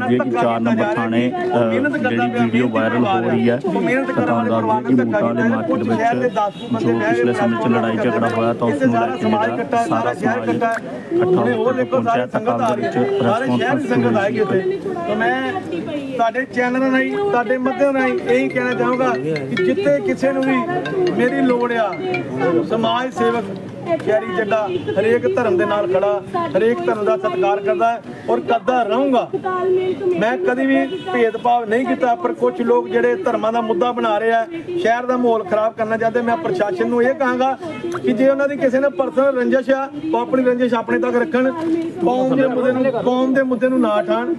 ਦਈਏ ਕਿ 4 ਨੰਬਰ ਥਾਣੇ ਜਿਹੜੀ ਵੀਡੀਓ ਵਾਇਰਲ ਹੋ ਰਹੀ ਹੈ ਤਾਂ ਤੁਹਾਨੂੰ ਦੱਸ ਦਈਏ ਕਿ ਮੋਟਾਲੇ ਮਾਰਕੀਟ ਵਿੱਚ ਜੋ ਪਿਛਲੇ ਸਮੇਂ 'ਚ ਲੜਾਈ ਝਗੜਾ ਹੋਇਆ ਤਾਂ ਉਸ ਨੂੰ ਲੈ ਕੇ ਜਿਹੜਾ ਸਾਰਾ ਸਮਾਜ ਇਕੱਠਾ ਹੋ ਕੇ ਪਹੁੰਚਿਆ ਤਾਂ ਕੱਲ੍ਹ ਦੇ ਵਿੱਚ ਆਏਗੀ ਇੱਥੇ ਤਾਂ ਮੈਂ ਤੁਹਾਡੇ ਚੈਨਲ ਰਾਹੀਂ ਤੁਹਾਡੇ ਮਾਧਿਅਮ ਰਾਹੀਂ ਇਹੀ ਕਹਿਣਾ ਚਾਹੂੰਗਾ ਕਿ ਜਿੱਥੇ ਕਿਸੇ ਨੂੰ ਵੀ ਮੇਰੀ ਲੋੜ ਆ ਸਮਾਜ ਸੇਵਕ ਸ਼ਹਿਰੀ ਜੱਡਾ ਹਰੇਕ ਧਰਮ ਦੇ ਨਾਲ ਖੜਾ ਹਰੇਕ ਧਰਮ ਦਾ ਸਤਿਕਾਰ ਕਰਦਾ ਹੈ। ਔਰ ਕਰਦਾ ਰਹੂੰਗਾ। ਮੈਂ ਕਦੀ ਵੀ ਭੇਦਭਾਵ ਨਹੀਂ ਕੀਤਾ, ਪਰ ਕੁਝ ਲੋਕ ਜਿਹੜੇ ਧਰਮਾਂ ਦਾ ਮੁੱਦਾ ਬਣਾ ਰਹੇ ਆ, ਸ਼ਹਿਰ ਦਾ ਮਾਹੌਲ ਖਰਾਬ ਕਰਨਾ ਚਾਹਤੇ ਮੈਂ ਪ੍ਰਸ਼ਾਸਨ ਨੂੰ ਇਹ ਕਹਾਂਗਾ ਕਿ ਜੇ ਉਹਨਾਂ ਦੀ ਕਿਸੇ ਨੇ ਪਰਸਨਲ ਰੰਜਿਸ਼ ਆ, ਉਹ ਆਪਣੀ ਰੰਜਿਸ਼ ਆਪਣੇ ਤੱਕ ਰੱਖਣ। ਕੌਮ ਦੇ ਮੁੱਦੇ ਨੂੰ ਕੌਮ ਦੇ ਮੁੱਦੇ ਨੂੰ ਨਾ ਠਾਣ।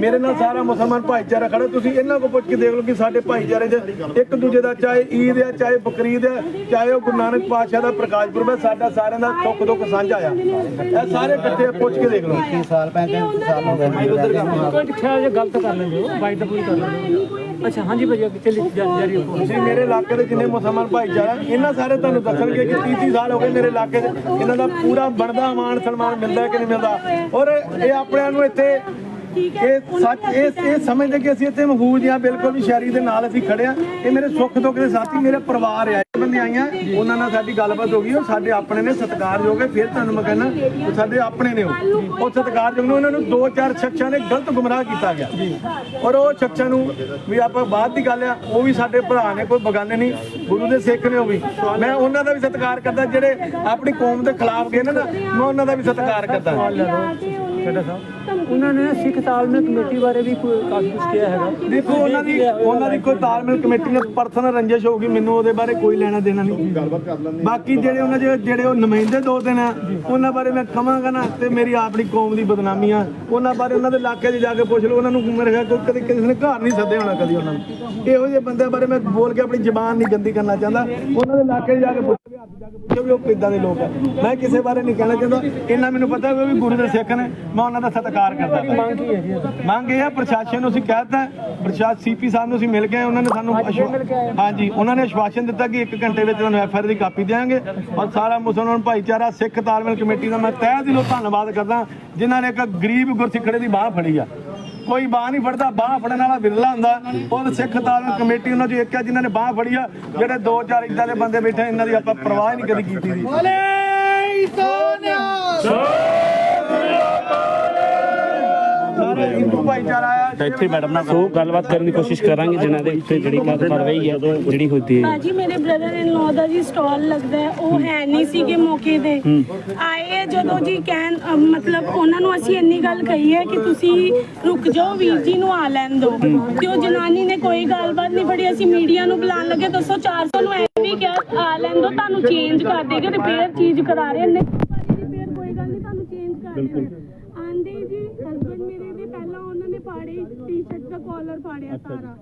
ਮੇਰੇ ਨਾਲ ਸਾਰਾ ਮੁਸਲਮਾਨ ਭਾਈਚਾਰਾ ਖੜਾ, ਤੁਸੀਂ ਇਹਨਾਂ ਕੋਲ ਪੁੱਛ ਕੇ ਦੇਖ ਲਓ ਕਿ ਸਾਡੇ ਭਾਈਚਾਰੇ 'ਚ ਇੱਕ ਦੂਜੇ ਦਾ ਚਾਹੇ ਈਦ ਹੈ ਚਾਹੇ ਬਕਰੀਦ ਹੈ ਚਾਹੇ ਉਹ ਗੁਰੂ ਨਾਨਕ ਪਾਤਸ਼ਾਹ ਦਾ ਪ੍ਰਕਾਸ਼ ਪੁਰਬ ਹੈ ਸਾਡਾ ਸਾਰਿਆਂ ਦਾ ਸੁੱਖ ਦੁੱਖ ਸਾਂਝਾ ਆ। ਇਹ ਸਾਰੇ ਇਕੱਠੇ ਪੁੱਛ ਕੇ ਦੇਖ ਲਓ। ਸਾਲ 35 ਸਾਲ ਹੋ ਗਏ ਜੇ ਗਲਤ ਕਰ ਲੈਂਦੇ ਹੋ ਬਾਈਟ ਪੂਰੀ ਕਰ ਲੈਂਦੇ ਹੋ ਅੱਛਾ ਹਾਂਜੀ ਭਾਜੀ ਅੱਗੇ ਚੱਲੀ ਜਾਰੀ ਰੱਖੋ ਤੁਸੀਂ ਮੇਰੇ ਇਲਾਕੇ ਦੇ ਜਿੰਨੇ ਮੁਸਲਮਾਨ ਭਾਈਚਾਰਾ ਇਹਨਾਂ ਸਾਰੇ ਤੁਹਾਨੂੰ ਦੱਸਣਗੇ ਕਿ 30 30 ਸਾਲ ਹੋ ਗਏ ਮੇਰੇ ਇਲਾਕੇ 'ਚ ਇਹਨਾਂ ਦਾ ਪੂਰਾ ਬਣਦਾ ਮਾਣ ਸਨਮਾਨ ਮਿਲਦਾ ਕਿ ਨਹੀਂ ਮਿਲਦਾ ਔਰ ਇਹ ਆਪਣਿਆਂ ਨੂੰ ਇੱਥੇ ਇਹ ਸੱਚ ਇਹ ਇਹ ਸਮਝਦੇ ਕਿ ਅਸੀਂ ਇੱਥੇ ਮਹੂਜ ਹਾਂ ਬਿਲਕੁਲ ਵੀ ਸ਼ਹਿਰੀ ਦੇ ਨਾਲ ਅਸੀਂ ਖੜੇ ਆ ਇਹ ਮੇਰੇ ਸੁੱਖ ਦੁੱਖ ਦੇ ਸਾਥੀ ਮੇਰੇ ਪਰਿਵਾਰ ਆ। ਬੰਦੇ ਆਈਆਂ ਉਹਨਾਂ ਨਾਲ ਸਾਡੀ ਗੱਲਬਾਤ ਹੋ ਗਈ ਉਹ ਸਾਡੇ ਆਪਣੇ ਨੇ ਸਤਿਕਾਰਯੋਗ ਹੈ ਫਿਰ ਤੁਹਾਨੂੰ ਮੈਂ ਕਹਿੰਦਾ ਉਹ ਸਾਡੇ ਆਪਣੇ ਨੇ ਉਹ। ਉਹ ਸਤਿਕਾਰਯੋਗ ਨੇ ਉਹਨਾਂ ਨੂੰ ਦੋ ਚਾਰ ਸ਼ਖਸਾਂ ਨੇ ਗਲਤ ਗੁੰਮਰਾਹ ਕੀਤਾ ਗਿਆ। ਔਰ ਉਹ ਸ਼ਖਸਾਂ ਨੂੰ ਵੀ ਆਪਾਂ ਬਾਅਦ ਦੀ ਗੱਲ ਆ ਉਹ ਵੀ ਸਾਡੇ ਭਰਾ ਨੇ ਕੋਈ ਬਗਾਨੇ ਨਹੀਂ ਗੁਰੂ ਦੇ ਸਿੱਖ ਨੇ ਉਹ ਵੀ। ਮੈਂ ਉਹਨਾਂ ਦਾ ਵੀ ਸਤਿਕਾਰ ਕਰਦਾ ਜਿਹੜੇ ਆਪਣੀ ਕੌਮ ਦੇ ਖਿਲਾਫ ਗਏ ਨਾ ਮੈਂ ਉਹਨਾਂ ਦਾ ਵੀ ਸਤਿਕਾਰ ਕਰਦਾ। ਛੱਡਾ ਸਾਹਿਬ ਉਹਨਾਂ ਨੇ ਸਿੱਖ ਤਾਲਮੇਲ ਕਮੇਟੀ ਬਾਰੇ ਵੀ ਕੋਈ ਕਾਫੀ ਕੁਝ ਕਿਹਾ ਹੈਗਾ। ਦੇਖੋ ਉਹਨਾਂ ਦੀ ਉਹਨਾਂ ਦੀ ਕੋਈ ਤਾਲਮੇਲ ਕਮੇਟੀ ਨਾਲ ਪਰਸਨਲ ਰੰਜਿਸ਼ ਹੋਊਗੀ ਮੈਨੂੰ ਉਹਦੇ ਬਾਰੇ ਕੋਈ ਲੈਣਾ ਦੇਣਾ ਨਹੀਂ। ਗੱਲਬਾਤ ਕਰ ਲੈਂਦੇ ਬਾਕੀ ਜਿਹੜੇ ਉਹਨਾਂ ਦੇ ਜਿਹੜੇ ਉਹ ਨੁਮਾਇੰਦੇ ਦੋ ਦਿਨ ਆ ਉਹਨਾਂ ਬਾਰੇ ਮੈਂ ਕਹਾਂਗਾ ਨਾ ਤੇ ਮੇਰੀ ਆਪਣੀ ਕੌਮ ਦੀ ਬਦਨਾਮੀ ਆ। ਉਹਨਾਂ ਬਾਰੇ ਉਹਨਾਂ ਦੇ ਇਲਾਕੇ 'ਚ ਜਾ ਕੇ ਪੁੱਛ ਲਓ ਉਹਨਾਂ ਨੂੰ ਮੇਰੇ ਖਿਆਲ ਕੋਈ ਕਦੇ ਕਿਸੇ ਨੇ ਘਰ ਨਹੀਂ ਸੱਦੇ ਹੋਣਾ ਕਦੀ ਉਹਨਾਂ ਨੂੰ। ਇਹੋ ਜਿਹੇ ਬੰਦਿਆਂ ਬਾਰੇ ਮੈਂ ਬੋਲ ਕੇ ਆਪਣੀ ਜ਼ਬਾਨ ਨਹੀਂ ਗੰਦੀ ਕਰਨਾ ਚਾਹੁੰਦਾ। ਉਹਨਾਂ ਦੇ ਇਲਾਕੇ 'ਚ ਜਾ ਕੇ ਜਾ ਵੀ ਉਹ ਕਿੱਦਾਂ ਦੇ ਲੋਕ ਆ ਮੈਂ ਕਿਸੇ ਬਾਰੇ ਨਹੀਂ ਕਹਿਣਾ ਚਾਹੁੰਦਾ ਇਹਨਾਂ ਮੈਨੂੰ ਪਤਾ ਵੀ ਗੁਰੂ ਦੇ ਸਿੱਖ ਨੇ ਮੈਂ ਉਹਨਾਂ ਦਾ ਸਤਿਕਾਰ ਕਰਦਾ ਮੰਗ ਕੀ ਹੈ ਮੰਗ ਇਹ ਹੈ ਪ੍ਰਸ਼ਾਸਨ ਨੂੰ ਅਸੀਂ ਕਹਿਤਾ ਪ੍ਰਸ਼ਾਸਨ ਸੀਪੀ ਸਾਹਿਬ ਨੂੰ ਅਸੀਂ ਮਿਲ ਗਏ ਉਹਨਾਂ ਨੇ ਸਾਨੂੰ ਹਾਂਜੀ ਉਹਨਾਂ ਨੇ ਆਸ਼ਵਾਸਨ ਦਿੱਤਾ ਕਿ 1 ਘੰਟੇ ਵਿੱਚ ਤੁਹਾਨੂੰ ਐਫਆਰ ਦੀ ਕਾਪੀ ਦੇਵਾਂਗੇ ਔਰ ਸਾਰਾ ਮੁਸਲਮਾਨ ਭਾਈਚਾਰਾ ਸਿੱਖ ਤਾਲਮੇਲ ਕਮੇਟੀ ਦਾ ਮੈਂ ਤਹਿ ਦਿਲੋਂ ਧੰਨਵਾਦ ਕਰਦਾ ਜਿਨ੍ਹਾਂ ਨੇ ਇੱਕ ਗਰੀਬ ਗੁਰਸਿੱਖੜੇ ਦੀ ਬਾਹ ਫੜੀ ਆ ਕੋਈ ਬਾਹ ਨਹੀਂ ਫੜਦਾ ਬਾਹ ਫੜਨ ਵਾਲਾ ਵਿਰਲਾ ਹੁੰਦਾ। ਉਹ ਸਿੱਖ ਤਾਲਮੇਲ ਕਮੇਟੀ ਉਹਨਾਂ ਚੋਂ ਇੱਕ ਆ ਜਿਨ੍ਹਾਂ ਨੇ ਬਾਹ ਫੜੀ ਆ ਜਿਹੜੇ ਦੋ ਚਾਰ ਇਦਾਂ ਦੇ ਬੰਦੇ ਬੈਠੇ ਇਹਨਾਂ ਦੀ ਆਪਾਂ ਪਰਵਾਹ ਹੀ ਨਹੀਂ ਕਦੀ ਕੀਤੀ ਦੀ ਸਾਰਾ ਹਿੰਦੂ ਭਾਈਚਾਰਾ ਆ ਤਾਂ ਇੱਥੇ ਮੈਡਮ ਨਾਲ ਸੋ ਗੱਲਬਾਤ ਕਰਨ ਦੀ ਕੋਸ਼ਿਸ਼ ਕਰਾਂਗੇ ਜਿਨ੍ਹਾਂ ਦੇ ਉੱਤੇ ਜਿਹੜੀ ਕਾਰ- ਕਾਰਵਾਈ ਹੈ ਜਿਹੜੀ ਹੁੰਦੀ ਹੈ। ਭਾਜੀ ਮੇਰੇ ਬ੍ਰਦਰ ਇਨ ਲਾ ਦਾ ਜੀ ਸਟਾਲ ਲੱਗਦਾ ਹੈ ਉਹ ਹੈ। ਨਹੀਂ ਸੀਗੇ ਮੌਕੇ ਤੇ। ਆਏ ਜਦੋਂ ਜੀ ਕਹਿਣ ਅਹ ਮਤਲਬ ਉਹਨਾਂ ਨੂੰ ਅਸੀਂ ਇੰਨੀ ਗੱਲ ਕਹੀ ਹੈ ਕਿ ਤੁਸੀਂ ਰੁਕ ਜਾਓ ਵੀਰ ਜੀ ਨੂੰ ਆ ਲੈਣ ਦਿਓ। ਤੇ ਉਹ ਜਨਾਨੀ ਨੇ ਕੋਈ ਗੱਲਬਾਤ ਨਹੀਂ ਫੜੀ ਅਸੀਂ ਮੀਡੀਆ ਨੂੰ ਬੁਲਾਉਣ ਲੱਗੇ ਦੱਸੋ 400 ਨੂੰ ਐ ਵੀ ਕਿਹਾ ਆ ਲੈਣ ਦਿਓ ਤੁਹਾਨੂੰ ਚੇਂਜ ਕਰ ਦੇਗੇ ਰਿਪੇਅਰ ਚੀਜ਼ ਕਰਾ ਰਹੇ ਨੇ ਰਿਪੇਅਰ ਕੋਈ ਗੱਲ ਨਹੀਂ ਤੁਹਾਨੂੰ ਚੇਂਜ ਕਰ ਦੇਗੇ ਸਾਰਾ।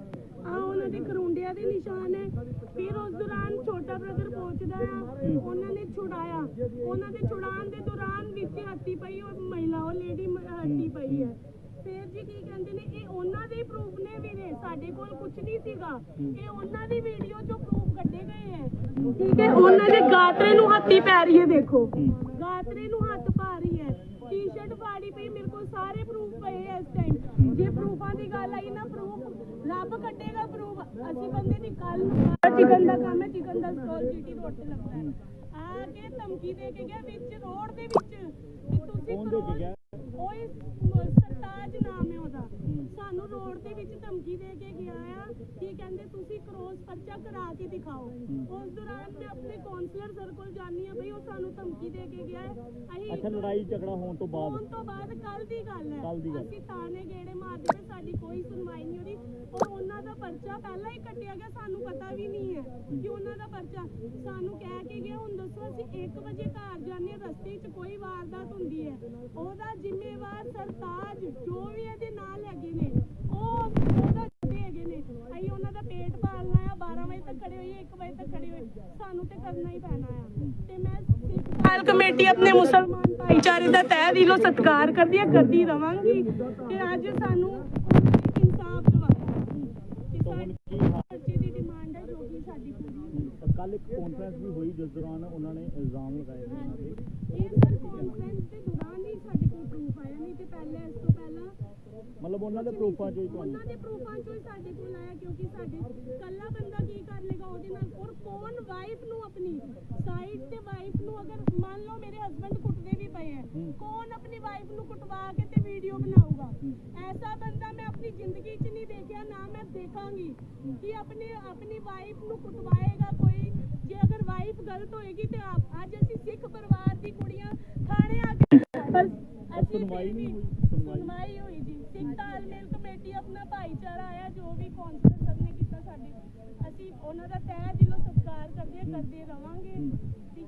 ਆ ਉਹਨਾਂ ਦੇ ਕਰੁੰਡਿਆਂ ਦੇ ਨਿਸ਼ਾਨ ਹੈ। ਫਿਰ ਉਸ ਦੌਰਾਨ ਛੋਟਾ ਬ੍ਰਦਰ ਪਹੁੰਚਦਾ ਆ। ਉਹਨਾਂ ਨੇ ਛੁਡਾਇਆ। ਉਹਨਾਂ ਦੇ ਛੁਡਾਉਣ ਦੇ ਦੌਰਾਨ ਵਿੱਚ ਹੱਤੀ ਪਈ ਉਹ ਮਹਿਲਾ ਉਹ ਲੇਡੀ ਹੱਤੀ ਪਈ ਹੈ। ਫਿਰ ਜੀ ਕੀ ਕਹਿੰਦੇ ਨੇ ਇਹ ਉਹਨਾਂ ਦੇ ਪ੍ਰੂਫ ਨੇ ਵੀਰੇ। ਸਾਡੇ ਕੋਲ ਕੁਝ ਨਹੀਂ ਸੀਗਾ। ਇਹ ਉਹਨਾਂ ਦੀ ਵੀਡੀਓ ਚੋਂ ਪ੍ਰੂਫ ਕੱਢੇ ਗਏ ਹੈ। ਠੀਕ ਹੈ ਉਹਨਾਂ ਦੇ ਗਾਤਰੇ ਨੂੰ ਹੱਤੀ ਪੈ ਰਹੀ ਹੈ ਦੇਖੋ। ਗਾਤਰੇ ਨੂੰ ਹੱਥ ਪਾ ਰਹੀ ਹੈ। ਟੀ-ਸ਼ਰਟ ਪਾੜੀ ਪਈ ਮੇਰੇ ਕੋਲ ਸਾਰੇ ਪ੍ਰੂਫ ਪਏ ਐ ਇਸ ਟਾਈਮ ਜੇ ਪ੍ਰੂਫਾਂ ਦੀ ਗੱਲ ਆਈ ਨਾ ਪ੍ਰੂਫ ਰੱਬ ਕੱਢੇਗਾ ਪ੍ਰੂਫ ਅਸੀਂ ਬੰਦੇ ਦੀ ਕੱਲ ਚਿਕਨ ਦਾ ਕੰਮ ਹੈ ਚਿਕਨ ਦਾ ਸਟਾਲ ਜੀਟੀ ਰੋਡ ਤੇ ਲੱਗਦਾ ਹੈ। ਆ ਕੇ ਧਮਕੀ ਦੇ ਕੇ ਗਿਆ ਵਿੱਚ ਰੋਡ ਦੇ ਵਿੱਚ। ਕਿ ਤੁਸੀਂ ਕੌਣ ਦੇ ਕੇ ਗਿਆ। ਉਹ ਇਸ ਮ- ਸਰਤਾਜ ਨਾਮ ਹੈ ਉਹਦਾ। ਸਾਨੂੰ ਰੋਡ ਦੇ ਵਿੱਚ ਧਮਕੀ ਦੇ ਕੇ ਗਿਆ ਆ। ਕੀ ਕਹਿੰਦੇ ਤੁਸੀਂ ਕ੍ਰੋਸ ਪਰਚਾ ਕਰਾ ਕੇ ਦਿਖਾਓ। ਉਸ ਦੌਰਾਨ ਮੈਂ ਆਪਣੇ ਕਾਉਂਸਲਰ ਸਰ ਕੋਲ ਜਾਣੀ ਆ ਬਈ ਉਹ ਸਾਨੂੰ ਧਮਕੀ ਦੇ ਕੇ ਗਿਆ। ਹੈ ਅਸੀਂ ਅੱਛਾ ਲੜਾਈ ਝਗੜਾ ਹੋਣ ਤੋਂ ਬਾਅਦ? ਹੋਣ ਤੋਂ ਬਾਅਦ ਕੱਲ ਦੀ ਗੱਲ ਹੈ। ਅਸੀਂ ਥਾਣੇ ਗੇੜੇ ਮਾਰਦੇ ਤੇ ਸਾਡੀ ਕੋਈ ਸੁਣਵਾਈ ਨਹੀਂ ਹੋਈ। ਔਰ ਉਹਨਾਂ ਦਾ ਪਰਚਾ ਪਹਿਲਾਂ ਹੀ ਕੱਟਿਆ ਗਿਆ ਸਾਨੂੰ ਪਤਾ ਵੀ ਨਹੀਂ ਹੈ ਕਿ ਉਹਨਾਂ ਦਾ ਪਰਚਾ। ਸਾਨੂੰ ਕਹਿ ਕੇ ਗਿਆ ਹੁਣ ਦੱਸੋ ਅਸੀਂ 1 ਵਜੇ ਘਰ ਜਾਂਦੇ ਹਾਂ ਰਸਤੇ 'ਚ ਕੋਈ ਵਾਰਦਾਤ ਹੁੰਦੀ ਹੈ। ਉਹਦਾ ਜ਼ਿੰਮੇਵਾਰ ਸਰਤਾਜ ਜੋ ਵੀ ਇਹਦੇ ਨਾਲ ਹੈਗੇ ਨੇ ਉਹ ਉਹਦਾ ਦੇ ਹੈਗੇ ਨੇ। ਅਸੀਂ ਉਹਨਾਂ ਦਾ ਪੇਟ ਪਾਲਣਾ ਆ 12 ਵਜੇ ਤੱਕ ਖੜੇ ਹੋਈਏ 1 ਵਜੇ ਤੱਕ ਖੜੇ ਹੋਏ ਸਾਨੂੰ ਤੇ ਕਰਨਾ ਹੀ ਪੈਣਾ ਆ। ਤੇ ਮੈਂ ਸਿੱਖ ਕਮੇਟੀ ਆਪਣੇ ਮੁਸਲਮਾਨ ਭਾਈਚਾਰੇ ਦਾ ਤਹਿ ਦਿਲੋਂ ਸਤਿਕਾਰ ਕਰਦੀ ਹੈ ਕਰਦੀ ਰਵਾਂਗੀ। ਤੇ ਅੱਜ ਸਾਨੂੰ ਇਨਸਾਫ ਦਿਵਾਇਆ ਤੇ ਸਾਡੀ ਬੱਚੇ ਦੀ ਡਿਮਾਂਡ ਹੈ ਜੋ ਕਿ ਸਾਡੀ ਪੂਰੀ ਹੋਣੀ ਕੱਲ ਇੱਕ ਕਾਨਫਰੰਸ ਵੀ ਹੋਈ ਜਿਸ ਦੌਰਾਨ ਉਹਨਾਂ ਨੇ ਇਲਜ਼ਾਮ ਲਗਾਏ ਇਹ ਸਰ ਕਾਨਫਰੰਸ ਦੇ ਦੌਰਾਨ ਹੀ ਸਾਡੇ ਕੋਲ ਪ੍ਰੂਫ ਆਇਆ ਨਹੀਂ ਤੇ ਪਹਿਲਾਂ ਇਸ ਤੋਂ ਮਤਲਬ ਉਹਨਾਂ ਦੇ ਪ੍ਰੂਫਾਂ ਚੋਂ ਹੀ ਤੁਹਾਨੂੰ ਉਹਨਾਂ ਦੇ ਪ੍ਰੂਫਾਂ ਚੋਂ ਹੀ ਸਾਡੇ ਕੋਲ ਆਇਆ ਕਿਉਂਕਿ ਸਾਡੇ ਕੱਲਾ ਬੰਦਾ ਕੀ ਕਰ ਲੇਗਾ ਉਹਦੇ ਨਾਲ? ਔਰ ਕੌਣ ਵਾਈਫ ਨੂੰ ਆਪਣੀ ਸਾਈਡ ਤੇ ਵਾਈਫ ਨੂੰ ਅਗਰ ਮੰਨ ਲਓ ਮੇਰੇ ਹਸਬੰਡ ਕੁੱਟਦੇ ਵੀ ਪਏ ਹੈ। ਕੌਣ ਆਪਣੀ ਵਾਈਫ ਨੂੰ ਕੁੱਟਵਾ ਕੇ ਤੇ ਵੀਡੀਓ ਬਣਾਊਗਾ? ਐਸਾ ਬੰਦਾ ਮੈਂ ਆਪਣੀ ਜ਼ਿੰਦਗੀ 'ਚ ਨਹੀਂ ਦੇਖਿਆ ਨਾ ਮੈਂ ਦੇਖਾਂਗੀ ਕਿ ਆਪਣੀ ਆਪਣੀ ਵਾਈਫ ਨੂੰ ਕੁੱਟਵਾਏਗਾ ਕੋਈ। ਜੇ ਅਗਰ ਵਾਈਫ ਗਲਤ ਹੋਏਗੀ ਤੇ ਅੱਜ ਅਸੀਂ ਸਿੱਖ ਪਰਿਵਾਰ ਦੀ ਕੁੜੀਆਂ ਥਾਣੇ ਆ ਕੇ ਪਰ ਅਸੀਂ ਸੁਣਵਾਈ ਨਹੀਂ ਹੋਈ, ਸੁਣਵਾਈ। ਸੁਣਵਾਈ ਹੋਈ ਜੀ ਸਿੱਖ ਤਾਲਮੇਲ ਕਮੇਟੀ ਆਪਣਾ ਭਾਈਚਾਰਾ ਆਇਆ ਜੋ ਵੀ ਕੌਂਸਲਰ ਸਰ ਨੇ ਕੀਤਾ ਸਾਡੇ ਅਸੀਂ ਉਹਨਾਂ ਦਾ ਤਹਿ ਦਿਲੋਂ ਸਤਿਕਾਰ ਕਰਦੇ ਹਾਂ, ਕਰਦੇ ਰਵਾਂਗੇ ਜੀ।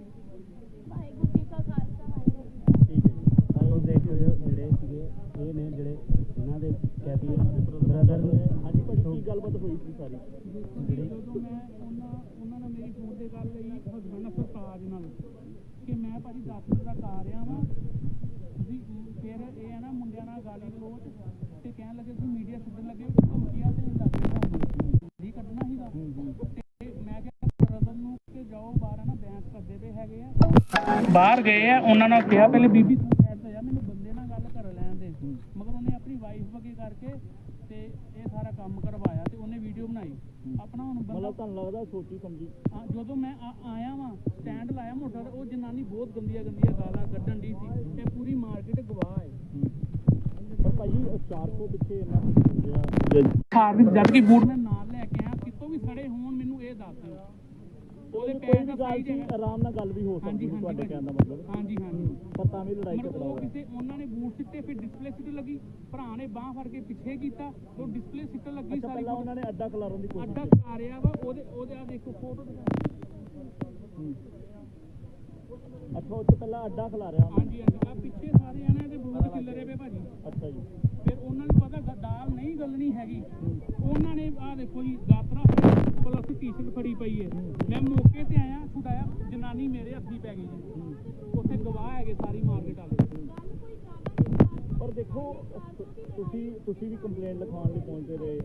ਵਾਹਿਗੁਰੂ ਜੀ ਕਾ ਖਾਲਸਾ ਵਾਹਿਗੁਰੂ ਜੀ ਕੀ ਫਤਿਹ। ਠੀਕ ਹੈ ਜੀ। ਤਾਂ ਉਹ ਦੇਖ ਰਹੇ ਹੋ ਜਿਹੜੇ ਸੀਗੇ ਇਹ ਨੇ ਜਿਹੜੇ ਇਹਨਾਂ ਦੇ ਕੈਦੀ ਬ੍ਰਦਰ ਨੇ ਹਾਂਜੀ ਭਾਜੀ ਕੀ ਗੱਲਬਾਤ ਹੋਈ ਸੀ ਸਾਰੀ ਜਿਹੜੀ ਜਦੋਂ ਮੈਂ ਉਹਨਾਂ ਉਹਨਾਂ ਨਾਲ ਮੇਰੀ ਫੋਨ ਤੇ ਗੱਲ ਹੋਈ ਹਸਬੰਡ ਸਰਤਾਜ ਨਾਲ ਕਿ ਮੈਂ ਭਾਜੀ 10 ਮਿੰਟ ਤੱਕ ਆ ਰਿਹਾ ਵਾਂ ਤੁਸੀਂ ਫਿਰ ਇਹ ਹੈ ਨਾ ਮੁੰਡਿਆਂ ਨਾਲ ਗਾਲੀ ਗਲੋਚ ਤੇ ਕਹਿਣ ਲੱਗੇ ਤੁਸੀਂ ਮੀਡੀਆ ਛੱਡਣ ਲੱਗੇ ਹੋ, ਧਮਕੀਆਂ ਤੇ ਲੱਗੇ ਤੁਹਾਨੂੰ ਨਹੀਂ ਕੱਢਣਾ ਸੀਗਾ। ਤੇ ਮੈਂ ਕਿਹਾ ਬ੍ਰਦਰ ਨੂੰ ਕਿ ਜਾਓ ਬਾਹਰ ਨਾ ਬੈਂਸ ਕਰਦੇ ਪਏ ਹੈਗੇ ਆ। ਬਾਹਰ ਗਏ ਆ ਉਹਨਾਂ ਨਾਲ ਕਿਹਾ ਪਹਿਲੇ ਬੀਬੀ ਤੂੰ ਸਾਈਡ ਤੇ ਜਾ ਮੈਨੂੰ ਬੰਦੇ ਨਾਲ ਗੱਲ ਕਰ ਲੈਣ ਦੇ। ਮਗਰ ਉਹਨੇ ਆਪਣੀ ਵਾਈਫ ਵਗੇ ਕਰਕੇ ਤੇ ਇਹ ਸਾਰਾ ਕੰਮ ਕਰਵਾਇਆ ਤੇ ਉਹਨੇ ਵੀਡੀਓ ਬਣਾਈ। ਆਪਣਾ ਹੁਣ ਬੰਦਾ ਮਤਲਬ ਤੁਹਾਨੂੰ ਲੱਗਦਾ ਸੋਚੀ ਸਮਝੀ। ਹਾਂ, ਜਦੋਂ ਮੈਂ ਆਇਆ ਵਾਂ ਸਟੈਂਡ ਲਾਇਆ ਮੋਟਰ ਉਹ ਜਨਾਨੀ ਬਹੁਤ ਗੰਦੀਆਂ ਗੰਦੀਆਂ ਗਾਲਾਂ ਕੱਢਣ ਦੀ ਸੀ ਤੇ ਪੂਰੀ ਮਾਰਕੀਟ ਗਵਾਹ ਹੈ। ਭਾਜੀ 400 ਪਿੱਛੇ ਇੰਨਾ ਕੁਛ ਹੋ ਗਿਆ। ਖਾਰ ਦੀ ਜਦ ਕਿ ਬੂਟ ਮੈਂ ਨਾਲ ਲੈ ਕੇ ਆਇਆ ਕਿਤੋਂ ਵੀ ਸੜੇ ਹੋਣ ਮੈਨੂੰ ਇਹ ਦੱਸ ਦਿਓ। ਉਹਦੇ ਕੋਈ ਵੀ ਦਾ ਗੱਲ ਹੈਗਾ ਆਰਾਮ ਨਾਲ ਗੱਲ ਵੀ ਹੋ ਸਕਦੀ ਸੀ ਤੁਹਾਡੇ ਕਹਿਣ ਦਾ ਮਤਲਬ। ਹਾਂਜੀ ਹਾਂਜੀ। ਪਰ ਤਾਂ ਵੀ ਲੜਾਈ ਝਗੜਾ ਹੋਇਆ। ਕਿਸੇ ਉਹਨਾਂ ਨੇ ਬੂਟ ਸਿੱਟੇ ਫਿਰ ਡਿਸਪਲੇ ਸਿੱਟ ਲੱਗੀ। ਭਰਾ ਨੇ ਬਾਹ ਫੜ ਕੇ ਪਿੱਛੇ ਕੀਤਾ ਉਹ ਡਿਸਪਲੇ ਸਿੱਟ ਲੱਗੀ ਸਾਰੀ ਪਹਿਲਾਂ ਉਹਨਾਂ ਨੇ ਅੱਡਾ ਖਲਾਰਨ ਦੀ ਕੋਸ਼ਿਸ਼ ਅੱਡਾ ਕੀਤੀ। ਖਾ ਰਿਹਾ ਵਾ ਉਹਦੇ ਉਹਦੇ ਆ ਦੇਖੋ ਫੋਟੋ ਹੂੰ। ਅੱਛਾ ਉਹ ਪਹਿਲਾਂ ਅੱਡਾ ਖਲਾ ਰਿਹਾ ਹਾਂਜੀ ਹਾਂਜੀ ਆ ਪਿੱਛੇ ਸਾਰੇ ਜਣੇ ਦੇ ਬੂਟ ਖਿਲਰੇ ਪਏ ਭਾਜੀ। ਅੱਛਾ ਜੀ। ਫਿਰ ਉਹਨਾਂ ਨੂੰ ਪਤਾ ਦਾਲ ਨਹੀਂ ਗਲਣੀ ਹੈਗੀ। ਉਹਨਾਂ ਨੇ ਆਹ ਦੇਖੋ ਜੀ ਗਾਤਰਾ ਪਲੱਸ ਟੀ-ਸ਼ਰਟ ਫੜੀ ਪਈ ਹੈ ਮੈਂ ਮੌਕੇ ਤੇ ਆਇਆ ਛੁਡਾਇਆ ਜਨਾਨੀ ਮੇਰੇ ਹੱਥੀ ਪੈ ਗਈ ਜੀ ਉੱਥੇ ਗਵਾਹ ਹੈਗੇ ਸਾਰੀ ਮਾਰਕੀਟ ਵਾਲੇ। ਪਰ ਦੇਖੋ ਤੁਸੀਂ ਤੁਸੀਂ ਵੀ ਕੰਪਲੇਂਟ ਲਿਖਾਉਣ ਲਈ ਪਹੁੰਚਦੇ ਰਹੇ।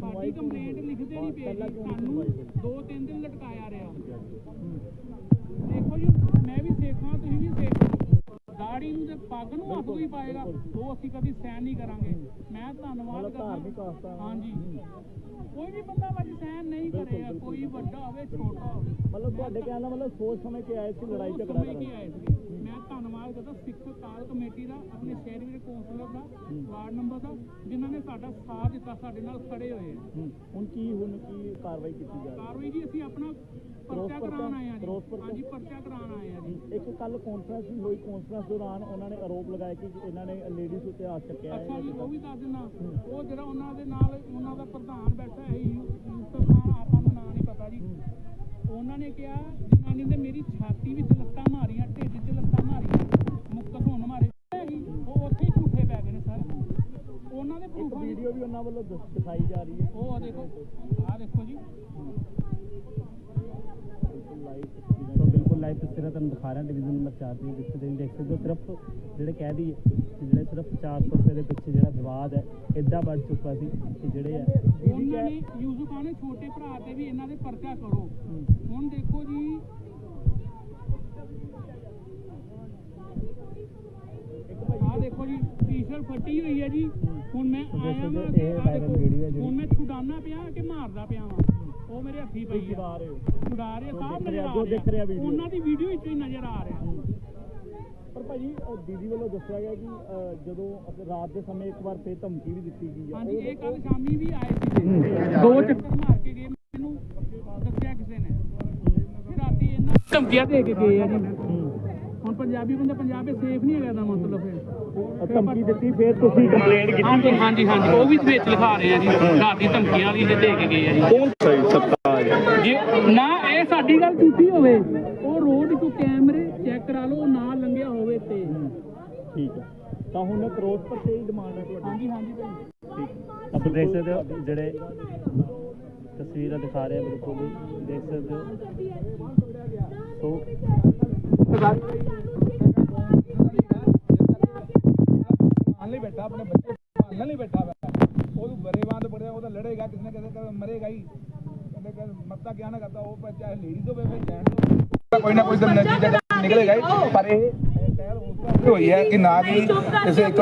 ਸਾਡੀ ਕੰਪਲੇਂਟ? ਲਿਖਦੇ ਨਹੀਂ ਪਏ ਸਾਨੂੰ? ਦੋ ਤਿੰਨ ਦਿਨ ਲਟਕਾਇਆ ਰਿਹਾ। ਦੇਖੋ ਜੀ ਮੈਂ ਵੀ ਸੇਖਾਂ ਤੁਸੀਂ ਵੀ ਸੇਖ। ਦਾੜੀ ਨੂੰ ਤੇ ਪੱਗ ਨੂੰ ਹੱਥ ਕੋਈ ਪਾਏਗਾ ਉਹ ਅਸੀਂ ਕਦੀ ਸਹਿਣ ਨਹੀਂ ਕਰਾਂਗੇ। ਮੈਂ ਧੰਨਵਾਦ ਕਰਦਾ। ਹਾਂਜੀ। ਕੋਈ ਵੀ ਬੰਦਾ ਭਾਜੀ ਸਹਿਣ ਨਹੀਂ ਕਰੇਗਾ ਕੋਈ ਵੱਡਾ ਹੋਵੇ ਛੋਟਾ ਹੋਵੇ। ਮਤਲਬ ਤੁਹਾਡੇ ਕਹਿਣ ਦਾ ਮਤਲਬ ਸੋਚ ਸਮਝ ਕੇ ਆਏ ਸੀ ਲੜਾਈ ਝਗੜਾ ਕਰਨ। ਮੈਂ ਧੰਨਵਾਦ ਕਰਦਾ ਸਿੱਖ ਕਾਲ ਕਮੇਟੀ ਦਾ ਆਪਣੇ ਸ਼ਹਿਰ ਵਿੱਚ ਕੌਂਸਲਰ ਦਾ ਵਾਰਡ ਨੰਬਰ ਦਾ ਜਿਨ੍ਹਾਂ ਨੇ ਸਾਡਾ ਸਾਥ ਦਿੱਤਾ ਸਾਡੇ ਨਾਲ ਖੜੇ ਹੋਏ ਹੂੰ। ਹੁਣ ਕੀ ਹੁਣ ਕੀ ਕਾਰਵਾਈ ਕੀਤੀ ਜਾ ਰਹੀ ਕਾਰਵਾਈ ਜੀ ਅਸੀਂ ਆਪਣਾ ਪਰਚਾ? ਕਰਾਉਣ ਆਏ ਆ ਜੀ? ਹਾਂਜੀ ਪਰਚਾ ਕਰਾਉਣ ਆਏ ਆ ਜੀ। ਇੱਕ ਕੱਲ ਕਾਨਫਰੰਸ ਵੀ ਹੋਈ ਕਾਨਫਰੰਸ ਦੌਰਾਨ ਉਹਨਾਂ ਨੇ ਆਰੋਪ ਲਗਾਇਆ ਕਿ ਇਹਨਾਂ ਨੇ ਲੇਡੀਜ਼ ਉੱਤੇ ਹੱਥ ਚੱਕਿਆ ਹੈ ਅੱਛਾ ਜੀ ਉਹ ਵੀ ਦੱਸ ਦਿੰਦਾ। ਉਹ ਜਿਹੜਾ ਉਹਨਾਂ ਦੇ ਨਾਲ ਉਹਨਾਂ ਦਾ ਪ੍ਰਧਾਨ ਬੈਠਾ ਹੈ ਯੂਸਫ ਖਾਨ ਆਪਾਂ ਨੂੰ ਨਾਂ ਨਹੀਂ ਪਤਾ ਜੀ। ਉਹਨਾਂ ਨੇ ਕਿਹਾ ਜਨਾਨੀ ਨੇ ਮੇਰੀ ਛਾਤੀ ਵਿੱਚ ਲੱਤਾਂ ਮਾਰੀਆਂ ਢਿੱਡ 'ਚ ਲੱਤਾਂ ਮਾਰੀਆਂ ਮੁੱਕਤ ਹੋਣ ਮਾਰੇ। ਉਹ ਉੱਥੇ ਹੀ ਝੂਠੇ ਪੈ ਗਏ ਨੇ ਸਰ। ਉਹਨਾਂ ਦੇ ਪ੍ਰੂਫਾਂ ਵੀਡੀਓ ਵੀ ਉਹਨਾਂ ਵੱਲੋਂ ਦਿਖ- ਦਿਖਾਈ ਜਾ ਰਹੀ ਹੈ। ਉਹ ਆ ਦੇਖੋ ਆਹ ਦੇਖੋ ਜੀ। ਸੋ ਬਿਲਕੁਲ ਲਾਈਵ ਤਸਵੀਰਾਂ ਤੁਹਾਨੂੰ ਦਿਖਾ ਰਹੇ ਡਿਵੀਜ਼ਨ ਨੰਬਰ 4 ਦੀ ਜਿੱਥੇ ਤੁਸੀਂ ਦੇਖ ਸਕਦੇ ਹੋ ਸਿਰਫ ਜਿਹੜੇ ਕਹਿ ਦਈਏ ਜਿਹੜੇ ਸਿਰਫ 400 ਰੁਪਏ ਦੇ ਪਿੱਛੇ ਜਿਹੜਾ ਵਿਵਾਦ ਹੈ ਇੱਦਾਂ ਵੱਧ ਚੁੱਕਾ ਸੀ ਕਿ ਜਿਹੜੇ ਹੈ ਉਹਨਾਂ ਨੇ ਯੂਸਫ ਨੇ ਛੋਟੇ ਭਰਾ ਤੇ ਵੀ ਇਹਨਾਂ ਦੇ ਪਰਚਾ ਕਰੋ। ਹੁਣ ਦੇਖੋ ਜੀ। ਆਹ ਦੇਖੋ ਜੀ ਟੀ-ਸ਼ਰਟ ਫੱਟੀ ਹੋਈ ਹੈ ਜੀ। ਹੁਣ ਮੈਂ ਆਇਆ ਜਿਹੜੀ। ਹੁਣ ਮੈਂ ਛੁਡਾਨਾ ਪਿਆ ਕਿ ਮਾਰਦਾ ਪਿਆ ਵਾਂ। ਉਹ ਮੇਰੇ ਹੱਥੀ ਪਈ ਆ। ਛੁਡਾ ਰਹੇ ਸਾਹਿਬ ਦਿਖ ਨਜ਼ਰ ਆ ਰਿਹਾ। ਉਹਨਾਂ ਦੀ ਵੀਡੀਓ ਵਿੱਚ ਹੀ ਨਜ਼ਰ ਆ ਰਿਹਾ। ਪਰ ਭਾਜੀ ਉਹ ਦੀਦੀ ਵੱਲੋਂ ਦੱਸਿਆ ਗਿਆ ਕਿ ਜਦੋਂ ਰਾਤ ਦੇ ਸਮੇਂ ਇੱਕ ਵਾਰ ਫੇਰ ਧਮਕੀ ਵੀ ਦਿੱਤੀ ਗਈ ਹੈ ਹਾਂਜੀ ਇਹ ਕੱਲ ਸ਼ਾਮੀ ਵੀ ਆਏ ਸੀ। ਦੋ ਚੱਕਰ ਮਾਰ ਕੇ ਗਏ ਮੈਨੂੰ ਦੱਸਿਆ ਕਿਸੇ ਨੇ। ਰਾਤੀ ਇਹਨਾਂ ਧਮਕੀਆਂ ਦੇ ਕੇ ਗਏ ਆ ਜੀ। ਪੰਜਾਬੀ ਬੰਦਾ ਪੰਜਾਬ ਵਿੱਚ ਸੇਫ ਨਹੀਂ ਹੈਗਾ ਦਾ ਮਤਲਬ ਫਿਰ। ਧਮਕੀ ਦਿੱਤੀ ਫੇਰ ਤੁਸੀਂ ਕੰਪਲੇਂਟ ਕੀਤੀ। ਹਾਂਜੀ ਹਾਂਜੀ ਹਾਂਜੀ। ਉਹ ਵੀ ਵਿੱਚ ਲਿਖਾ ਰਹੇ ਆ ਜੀ। ਰਾਤੀ ਧਮਕੀਆਂ ਵਾਲੀ ਦੇ ਦੇ ਕੇ ਗਏ ਆ ਜੀ। ਕੌਣ ਸਹੀ ਸੱਤਾ ਜੇ ਨਾ ਇਹ ਸਾਡੀ ਗੱਲ ਝੂਠੀ ਹੋਵੇ। ਉਹ ਰੋਡ ਤੋਂ ਕੈਮਰੇ ਚੈੱਕ ਕਰਾ ਲਓ ਨਾ ਲੰਘਿਆ ਹੋਵੇ ਤੇ। ਠੀਕ ਹੈ। ਤਾਂ ਹੁਣ ਕਰੋਸ ਪਰਚੇ ਦੀ ਡਿਮਾਂਡ ਹੈ ਤੁਹਾਡੀ। ਹਾਂਜੀ ਹਾਂਜੀ ਭਾਈ। ਠੀਕ ਆਪ ਦੇਖ ਸਕਦੇ ਹੋ ਜਿਹੜੇ ਤਸਵੀਰਾਂ ਦਿਖਾ ਰਹੇ ਆ ਬਿਲਕੁਲ ਦੇਖ ਸਕਦੇ ਹੋ। ਸੋ ਮਰਤਾ ਕਿਆ ਉਹ ਚਾਹੇ ਲੇਡੀ ਹੋਵੇ ਭਾਵੇਂ ਜੈਂਟ ਹੋਵੇ। ਕੋਈ ਨਾ ਕੋਈ ਤਾਂ ਨਤੀਜਾ ਨਿਕਲੇਗਾ ਹੀ, ਪਰ ਇਹ ਹੋਈ ਹੈ ਕਿ ਨਾ ਕਿ ਕਿਸੇ ਇੱਕ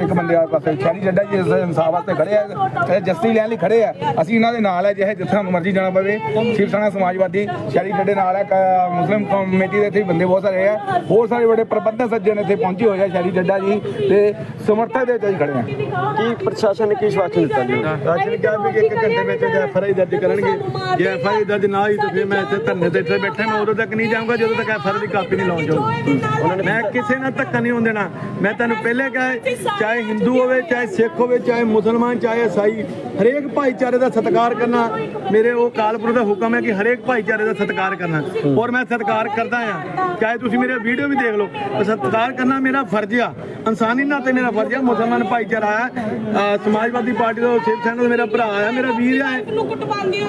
ਇੱਕ- ਬੰਦੇ ਆ ਪਾਸੇ ਸ਼ਹਿਰੀ ਜੱਡਾ ਜੀ ਇਸ ਇਨਸਾਫ ਵਾਸਤੇ ਖੜੇ ਆ ਤੇ ਜਸਟਿਸ ਲੈਣ ਲਈ ਖੜੇ ਆ। ਅਸੀਂ ਇਹਨਾਂ ਦੇ ਨਾਲ ਹੈ ਜਿਹੇ ਜਿੱਥੇ ਸਾਨੂੰ ਮਰਜ਼ੀ ਜਾਣਾ ਪਵੇ। ਸ਼ਿਵ ਸੈਨਾ ਸਮਾਜਵਾਦੀ ਸ਼ਹਿਰੀ ਜੱਡੇ ਨਾਲ ਹੈ ਮੁਸਲਿਮ ਕਮੇਟੀ ਦੇ ਇੱਥੇ ਬੰਦੇ ਬਹੁਤ ਸਾਰੇ ਆ। ਹੋਰ ਸਾਰੇ ਬੜੇ ਪ੍ਰਬੰਧਕ ਸੱਜਣ ਇੱਥੇ ਪਹੁੰਚੇ ਹੋਏ ਆ ਸ਼ਹਿਰੀ ਜੱਡਾ ਜੀ ਤੇ ਸਮਰਥਕ ਦੇ ਵਿੱਚ ਖੜੇ ਆ। ਕੀ ਪ੍ਰਸ਼ਾਸਨ ਨੇ ਕੀ ਸ਼ਵਾਸਨ ਦਿੱਤਾ ਜੀ? ਰਾਸ਼ਨ ਕਿਹਾ ਵੀ ਕਿ ਇੱਕ ਘੰਟੇ ਵਿੱਚ ਐਫ ਆਈ ਦਰਜ ਕਰਨਗੇ ਜੇ ਐਫ ਆਈ ਦਰਜ ਨਾ ਹੋਈ ਤਾਂ ਫਿਰ ਮੈਂ ਇੱਥੇ ਧਰਨੇ ਤੇ ਇੱਥੇ ਬੈਠਾ ਮੈਂ ਉਦੋਂ ਤੱਕ ਨਹੀਂ ਜਾਊਂਗਾ ਜਦੋਂ ਤੱਕ ਐਫ ਆਈ ਦੀ ਕਾਪੀ ਨਹੀਂ ਲਾਉਣ ਜਾਊਂਗਾ। ਮੈਂ ਕਿਸੇ ਨਾਲ ਧੱਕਾ ਨਹੀਂ ਹੋਣ ਦੇਣਾ ਮੈਂ ਤੁਹਾਨੂੰ ਪਹਿਲੇ ਕਿਹਾ ਚਾਹੇ ਹਿੰਦੂ ਹੋਵੇ, ਚਾਹੇ ਸਿੱਖ ਹੋਵੇ, ਚਾਹੇ ਮੁਸਲਮਾਨ, ਚਾਹੇ ਈਸਾਈ, ਹਰੇਕ ਭਾਈਚਾਰੇ ਦਾ ਸਤਿਕਾਰ ਕਰਨਾ ਮੇਰੇ ਉਹ ਕਾਲਪੁਰ ਦਾ ਹੁਕਮ ਹੈ ਕਿ ਹਰੇਕ ਭਾਈਚਾਰੇ ਦਾ ਸਤਿਕਾਰ ਕਰਨਾ। ਔਰ ਮੈਂ ਸਤਿਕਾਰ ਕਰਦਾ ਆ ਚਾਹੇ ਤੁਸੀਂ ਮੇਰੇ ਵੀਡੀਓ ਵੀ ਦੇਖ ਲਓ ਸਤਿਕਾਰ ਕਰਨਾ ਮੇਰਾ ਫਰਜ਼ ਆ। ਇਨਸਾਨੀ ਨਾਤੇ ਮੇਰਾ ਫਰਜ਼ ਆ। ਮੁਸਲਮਾਨ ਭਾਈਚਾਰਾ ਆ। ਸਮਾਜਵਾਦੀ ਪਾਰਟੀ ਦਾ ਸ਼ਿਵ ਸੈਨਾ ਦਾ ਮੇਰਾ ਭਰਾ ਆ, ਮੇਰਾ ਵੀਰ ਆ।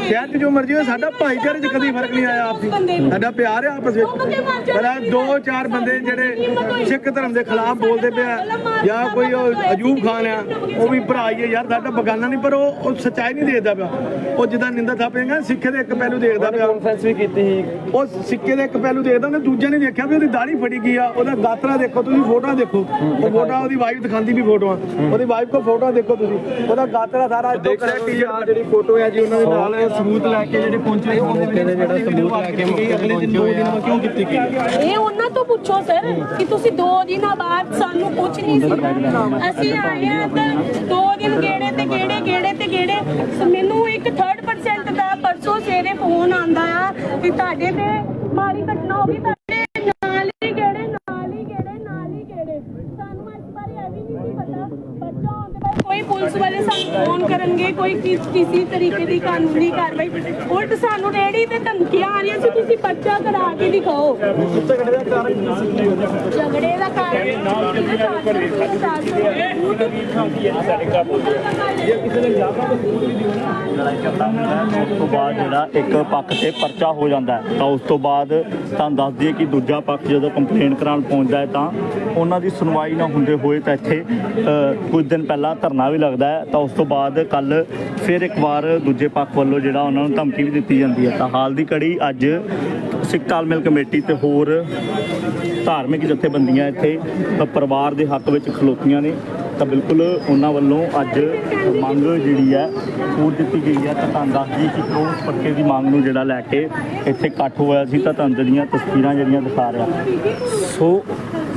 ਸ਼ਹਿਰ 'ਚ ਜੋ ਮਰਜ਼ੀ ਹੋਵੇ ਸਾਡਾ ਭਾਈਚਾਰੇ 'ਚ ਕਦੀ ਫ਼ਰਕ ਨਹੀਂ ਆਇਆ ਆਪਸੀ। ਸਾਡਾ ਪਿਆਰ ਆ ਆਪਸ ਵਿੱਚ। ਪਰ ਦੋ ਚਾਰ ਬੰਦੇ ਜਿਹੜੇ ਸਿੱਖ ਧਰਮ ਦੇ ਖਿਲਾਫ ਬੋਲਦੇ ਪਿਆ ਜਾਂ ਕੋਈ ਉਹ ਅਜੂਬ ਖਾਨ ਆ ਉਹ ਵੀ ਭਰਾ ਹੀ ਹੈ ਯਾਰ ਸਾਡਾ ਬਗਾਨਾ ਨਹੀਂ ਪਰ ਉਹ ਉਹ ਸੱਚਾਈ ਨਹੀਂ ਦੇਖਦਾ ਪਿਆ। ਉਹ ਜਿੱਦਾਂ ਨਿੰਦਾ ਥਾਪੇਗਾ ਸਿੱਖੇ ਦੇ ਇੱਕ ਪਹਿਲੂ ਦੇਖਦਾ ਪਿਆ। ਕਾਨਫਰੰਸ ਵੀ ਕੀਤੀ ਸੀ। ਉਹ ਸਿੱਕੇ ਦੇ ਇੱਕ ਪਹਿਲੂ ਦੇਖਦਾ ਉਹਨੇ ਦੂਜੇ ਨੇ ਦੇਖਿਆ ਵੀ ਉਹਦੀ ਦਾੜੀ ਫੜੀ ਗਈ ਆ ਉਹਦਾ ਗਾਤਰਾ ਦੇਖੋ ਤੁਸੀਂ ਫੋਟੋਆਂ ਦੇਖੋ। ਉਹ ਫੋਟੋਆਂ ਉਹਦੀ ਵਾਈਫ ਦਿਖਾਉਂਦੀ ਵੀ ਫੋਟੋਆਂ। ਉਹਦੀ ਵਾਈਫ ਕੋ ਫੋਟੋਆਂ ਦੇਖੋ ਤੁਸੀਂ। ਉਹਦਾ ਗਾਤਰਾ ਸਾਰਾ ਇੱਥੋਂ ਦੇਖ ਸਕਦੇ ਆ। ਜਿਹੜੀ ਫੋਟੋ ਹੈ ਜੀ ਉਹਨਾਂ ਦੇ ਨਾਲ ਸਬੂਤ ਲੈ ਕੇ ਜਿਹੜੇ ਪਹੁੰਚੇ ਉਹਦੇ ਨੇ ਜਿਹੜਾ ਸਬੂਤ ਲੈ ਕੇ ਮੌਕੇ ਤੇ ਪਹੁੰਚੇ ਹੋਏ ਆ। ਕਿਉਂ ਕੀਤੀ ਗਈ? ਇਹ ਉਹਨਾਂ ਤੋਂ ਪੁੱਛੋ ਸਰ ਕਿ ਤੁਸੀਂ ਦੋ ਦੋ ਦਿਨਾਂ ਬਾਅਦ ਸਾਨੂੰ ਕੁਝ ਨਹੀਂ ਸੀ। ਅਸੀਂ ਆਏ ਆ ਤਾਂ ਦੋ ਦਿਨ ਗੇੜੇ ਤੇ ਗੇੜੇ ਗੇੜੇ ਤੇ ਗੇੜੇ। ਮੈਨੂੰ ਇੱਕ 3% ਦਾ ਪਰਸੋਂ ਸਵੇਰੇ ਫੋਨ ਆਂਦਾ ਆ ਕਿ ਤੁਹਾਡੇ ਤੇ ਮਾੜੀ ਘਟਨਾ ਹੋ ਗਈ ਤੁਹਾਡੇ ਨਾਲ ਹੀ ਗੇੜੇ ਨਾਲ ਹੀ ਗੇੜੇ ਨਾਲ ਹੀ ਗੇੜੇ ਸਾਨੂੰ ਇਸ ਬਾਰੇ ਇਹ ਵੀ ਨਹੀਂ ਸੀ ਪਤਾ ਬੱਚਾ ਹੋਣ ਦੇ ਬਾਅਦ ਕੋਈ ਪੁਲਿਸ ਵਾਲੇ ਸਾਨੂੰ ਫੋਨ ਕਰਨਗੇ ਕੋਈ ਕਿਸ ਤਰੀਕੇ ਦੀ ਕਾਨੂੰਨੀ ਕਾਰਵਾਈ। ਉਲਟ ਸਾਨੂੰ ਰੇੜੀ ਤੇ ਧਮਕੀਆਂ ਆ ਰਹੀਆਂ ਸੀ ਤੁਸੀਂ ਬੱਚਾ ਕਰਾ ਕੇ ਦਿਖਾਓ। ਝਗੜੇ ਦਾ ਕਾਰਨ ਝਗੜਾ ਉਸ ਤੋਂ ਬਾਅਦ ਜਿਹੜਾ ਇੱਕ ਪੱਖ ਤੇ ਪਰਚਾ ਹੋ ਜਾਂਦਾ ਹੈ ਤਾਂ ਉਸ ਤੋਂ ਬਾਅਦ ਤੁਹਾਨੂੰ ਦੱਸ ਦਈਏ ਕਿ ਦੂਜਾ ਪੱਖ ਜਦੋਂ ਕੰਪਲੇਂਟ ਕਰਾਉਣ ਪਹੁੰਚਦਾ ਹੈ ਤਾਂ ਉਹਨਾਂ ਦੀ ਸੁਣਵਾਈ ਨਾ ਹੁੰਦੇ ਹੋਏ ਤਾਂ ਇੱਥੇ ਅ, ਕੁਝ ਦਿਨ ਪਹਿਲਾਂ ਧਰਨਾ ਵੀ ਲੱਗਦਾ ਹੈ ਤਾਂ ਉਸ ਤੋਂ ਬਾਅਦ ਕੱਲ ਫਿਰ ਇੱਕ ਵਾਰ ਦੂਜੇ ਪੱਖ ਵੱਲੋਂ ਜਿਹੜਾ ਉਹਨਾਂ ਨੂੰ ਧਮਕੀ ਵੀ ਦਿੱਤੀ ਜਾਂਦੀ ਹੈ। ਤਾਂ ਹਾਲ ਦੀ ਕੜੀ ਅੱਜ ਸਿੱਖ ਤਾਲਮੇਲ ਕਮੇਟੀ ਤੇ ਹੋਰ ਧਾਰਮਿਕ ਜਥੇਬੰਦੀਆਂ ਇੱਥੇ ਪਰਿਵਾਰ ਦੇ ਹੱਕ ਵਿੱਚ ਖਲੋਤੀਆਂ ਨੇ। ਤਾਂ ਬਿਲਕੁਲ ਉਹਨਾਂ ਵੱਲੋਂ ਅੱਜ ਮੰਗ ਜਿਹੜੀ ਹੈ ਪੂਰ ਦਿੱਤੀ ਗਈ ਹੈ। ਤਾਂ ਤੁਹਾਨੂੰ ਦੱਸ ਦਈਏ ਕਿ ਕਰੋੜ ਪੱਕੇ ਦੀ ਮੰਗ ਨੂੰ ਜਿਹੜਾ ਲੈ ਕੇ ਇੱਥੇ ਇਕੱਠ ਹੋਇਆ ਸੀ ਤਾਂ ਤੁਹਾਨੂੰ ਜਿਹੜੀਆਂ ਤਸਵੀਰਾਂ ਜਿਹੜੀਆਂ ਦਿਖਾ ਰਿਹਾ। ਸੋ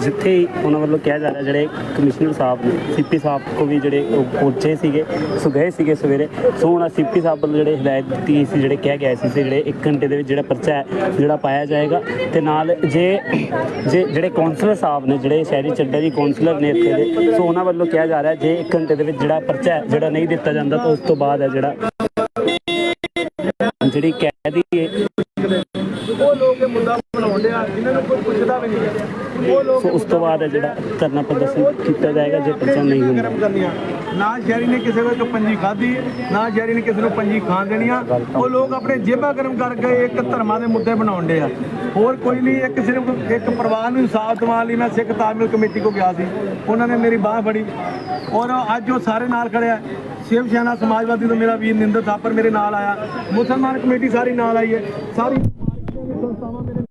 ਜਿੱਥੇ ਉਹਨਾਂ ਵੱਲੋਂ ਕਿਹਾ ਜਾ ਰਿਹਾ ਜਿਹੜੇ ਕਮਿਸ਼ਨਰ ਸਾਹਿਬ ਨੇ ਸੀਪੀ ਸਾਹਿਬ ਕੋ ਵੀ ਜਿਹੜੇ ਉਹ ਪਹੁੰਚੇ ਸੀਗੇ, ਸੋ ਗਏ ਸੀਗੇ ਸਵੇਰੇ। ਸੋ ਹੁਣ ਸੀਪੀ ਸਾਹਿਬ ਵੱਲੋਂ ਜਿਹੜੇ ਹਦਾਇਤ ਦਿੱਤੀ ਗਈ ਸੀ, ਜਿਹੜੇ ਕਿਹਾ ਗਿਆ ਸੀ ਜਿਹੜੇ 1 ਘੰਟੇ ਦੇ ਵਿੱਚ ਜਿਹੜਾ ਪਰਚਾ ਹੈ, ਜਿਹੜਾ ਪਾਇਆ ਜਾਏਗਾ। ਤੇ ਨਾਲ ਜੇ ਜੇ ਜਿਹੜੇ ਕਾਉਂਸਲਰ ਸਾਹਿਬ ਨੇ, ਜਿਹੜੇ ਸ਼ਹਿਰੀ ਚੱਡਾ ਜੀ ਕਾਉਂਸਲਰ ਨੇ ਇੱਥੇ ਦੇ, ਸੋ ਉਹਨਾਂ ਵੱਲੋਂ ਕਿਹਾ ਜਾ ਰਿਹਾ ਜੇ 1 ਘੰਟੇ ਦੇ ਵਿੱਚ ਜਿਹੜਾ ਪਰਚਾ ਹੈ, ਜਿਹੜਾ ਨਹੀਂ ਦਿੱਤਾ ਜਾਂਦਾ, ਤਾਂ ਉਸ ਤੋਂ ਬਾਅਦ ਹੈ ਜਿਹੜਾ ਜਿਹੜੀ ਕਹਿ ਦੀ ਉਹ ਲੋਕ ਇਹ ਮੁੱਦਾ ਬਣਾਉਂਦੇ ਆ ਜਿਨ੍ਹਾਂ ਨੂੰ ਕੋਈ ਪੁੱਛਦਾ ਵੀ ਨਹੀਂ। ਸੋ ਉਸ ਤੋਂ ਬਾਅਦ ਹੈ ਜਿਹੜਾ ਧਰਨਾ ਪ੍ਰਦਰਸ਼ਨ ਕੀਤਾ ਜਾਏਗਾ, ਜੇ ਪਰਚਾ ਨਹੀਂ ਹੁੰਦਾ। ਨਾ ਸ਼ਹਿਰੀ ਨੇ ਕਿਸੇ ਕੋਲ ਪੰਜੀ ਖਾਧੀ, ਨਾ ਸ਼ਹਿਰੀ ਨੇ ਕਿਸੇ ਨੂੰ ਪੰਜੀ ਖਾਣ ਦੇਣੀਆਂ। ਉਹ ਲੋਕ ਆਪਣੇ ਜੇਬਾਂ ਗਰਮ ਕਰਕੇ ਇੱਕ ਧਰਮਾਂ ਦੇ ਮੁੱਦੇ ਬਣਾਉਂਦੇ ਆ। ਹੋਰ ਕੋਈ ਨਹੀਂ, ਇੱਕ ਸਿਰਫ ਇੱਕ ਪਰਿਵਾਰ ਨੂੰ ਇਨਸਾਫ ਦਿਵਾਉਣ ਲਈ ਮੈਂ ਸਿੱਖ ਤਾਲਮੇਲ ਕਮੇਟੀ ਕੋ ਗਿਆ ਸੀ। ਉਹਨਾਂ ਨੇ ਮੇਰੀ ਬਾਹ ਫੜੀ। ਔਰ ਅੱਜ ਉਹ ਸਾਰੇ ਨਾਲ ਖੜਿਆ ਸ਼ਿਵ ਸੈਨਾ ਸਮਾਜਵਾਦੀ ਤੋਂ ਮੇਰਾ ਵੀਰ ਨਿੰਦਰ ਥਾਪਰ ਮੇਰੇ ਨਾਲ ਆਇਆ। ਮੁਸਲਮਾਨ ਕਮੇਟੀ ਸਾਰੀ ਨਾਲ ਆਈ ਹੈ। ਸਾਰੀ ਸੰਸਥਾਵਾਂ ਮੇਰੇ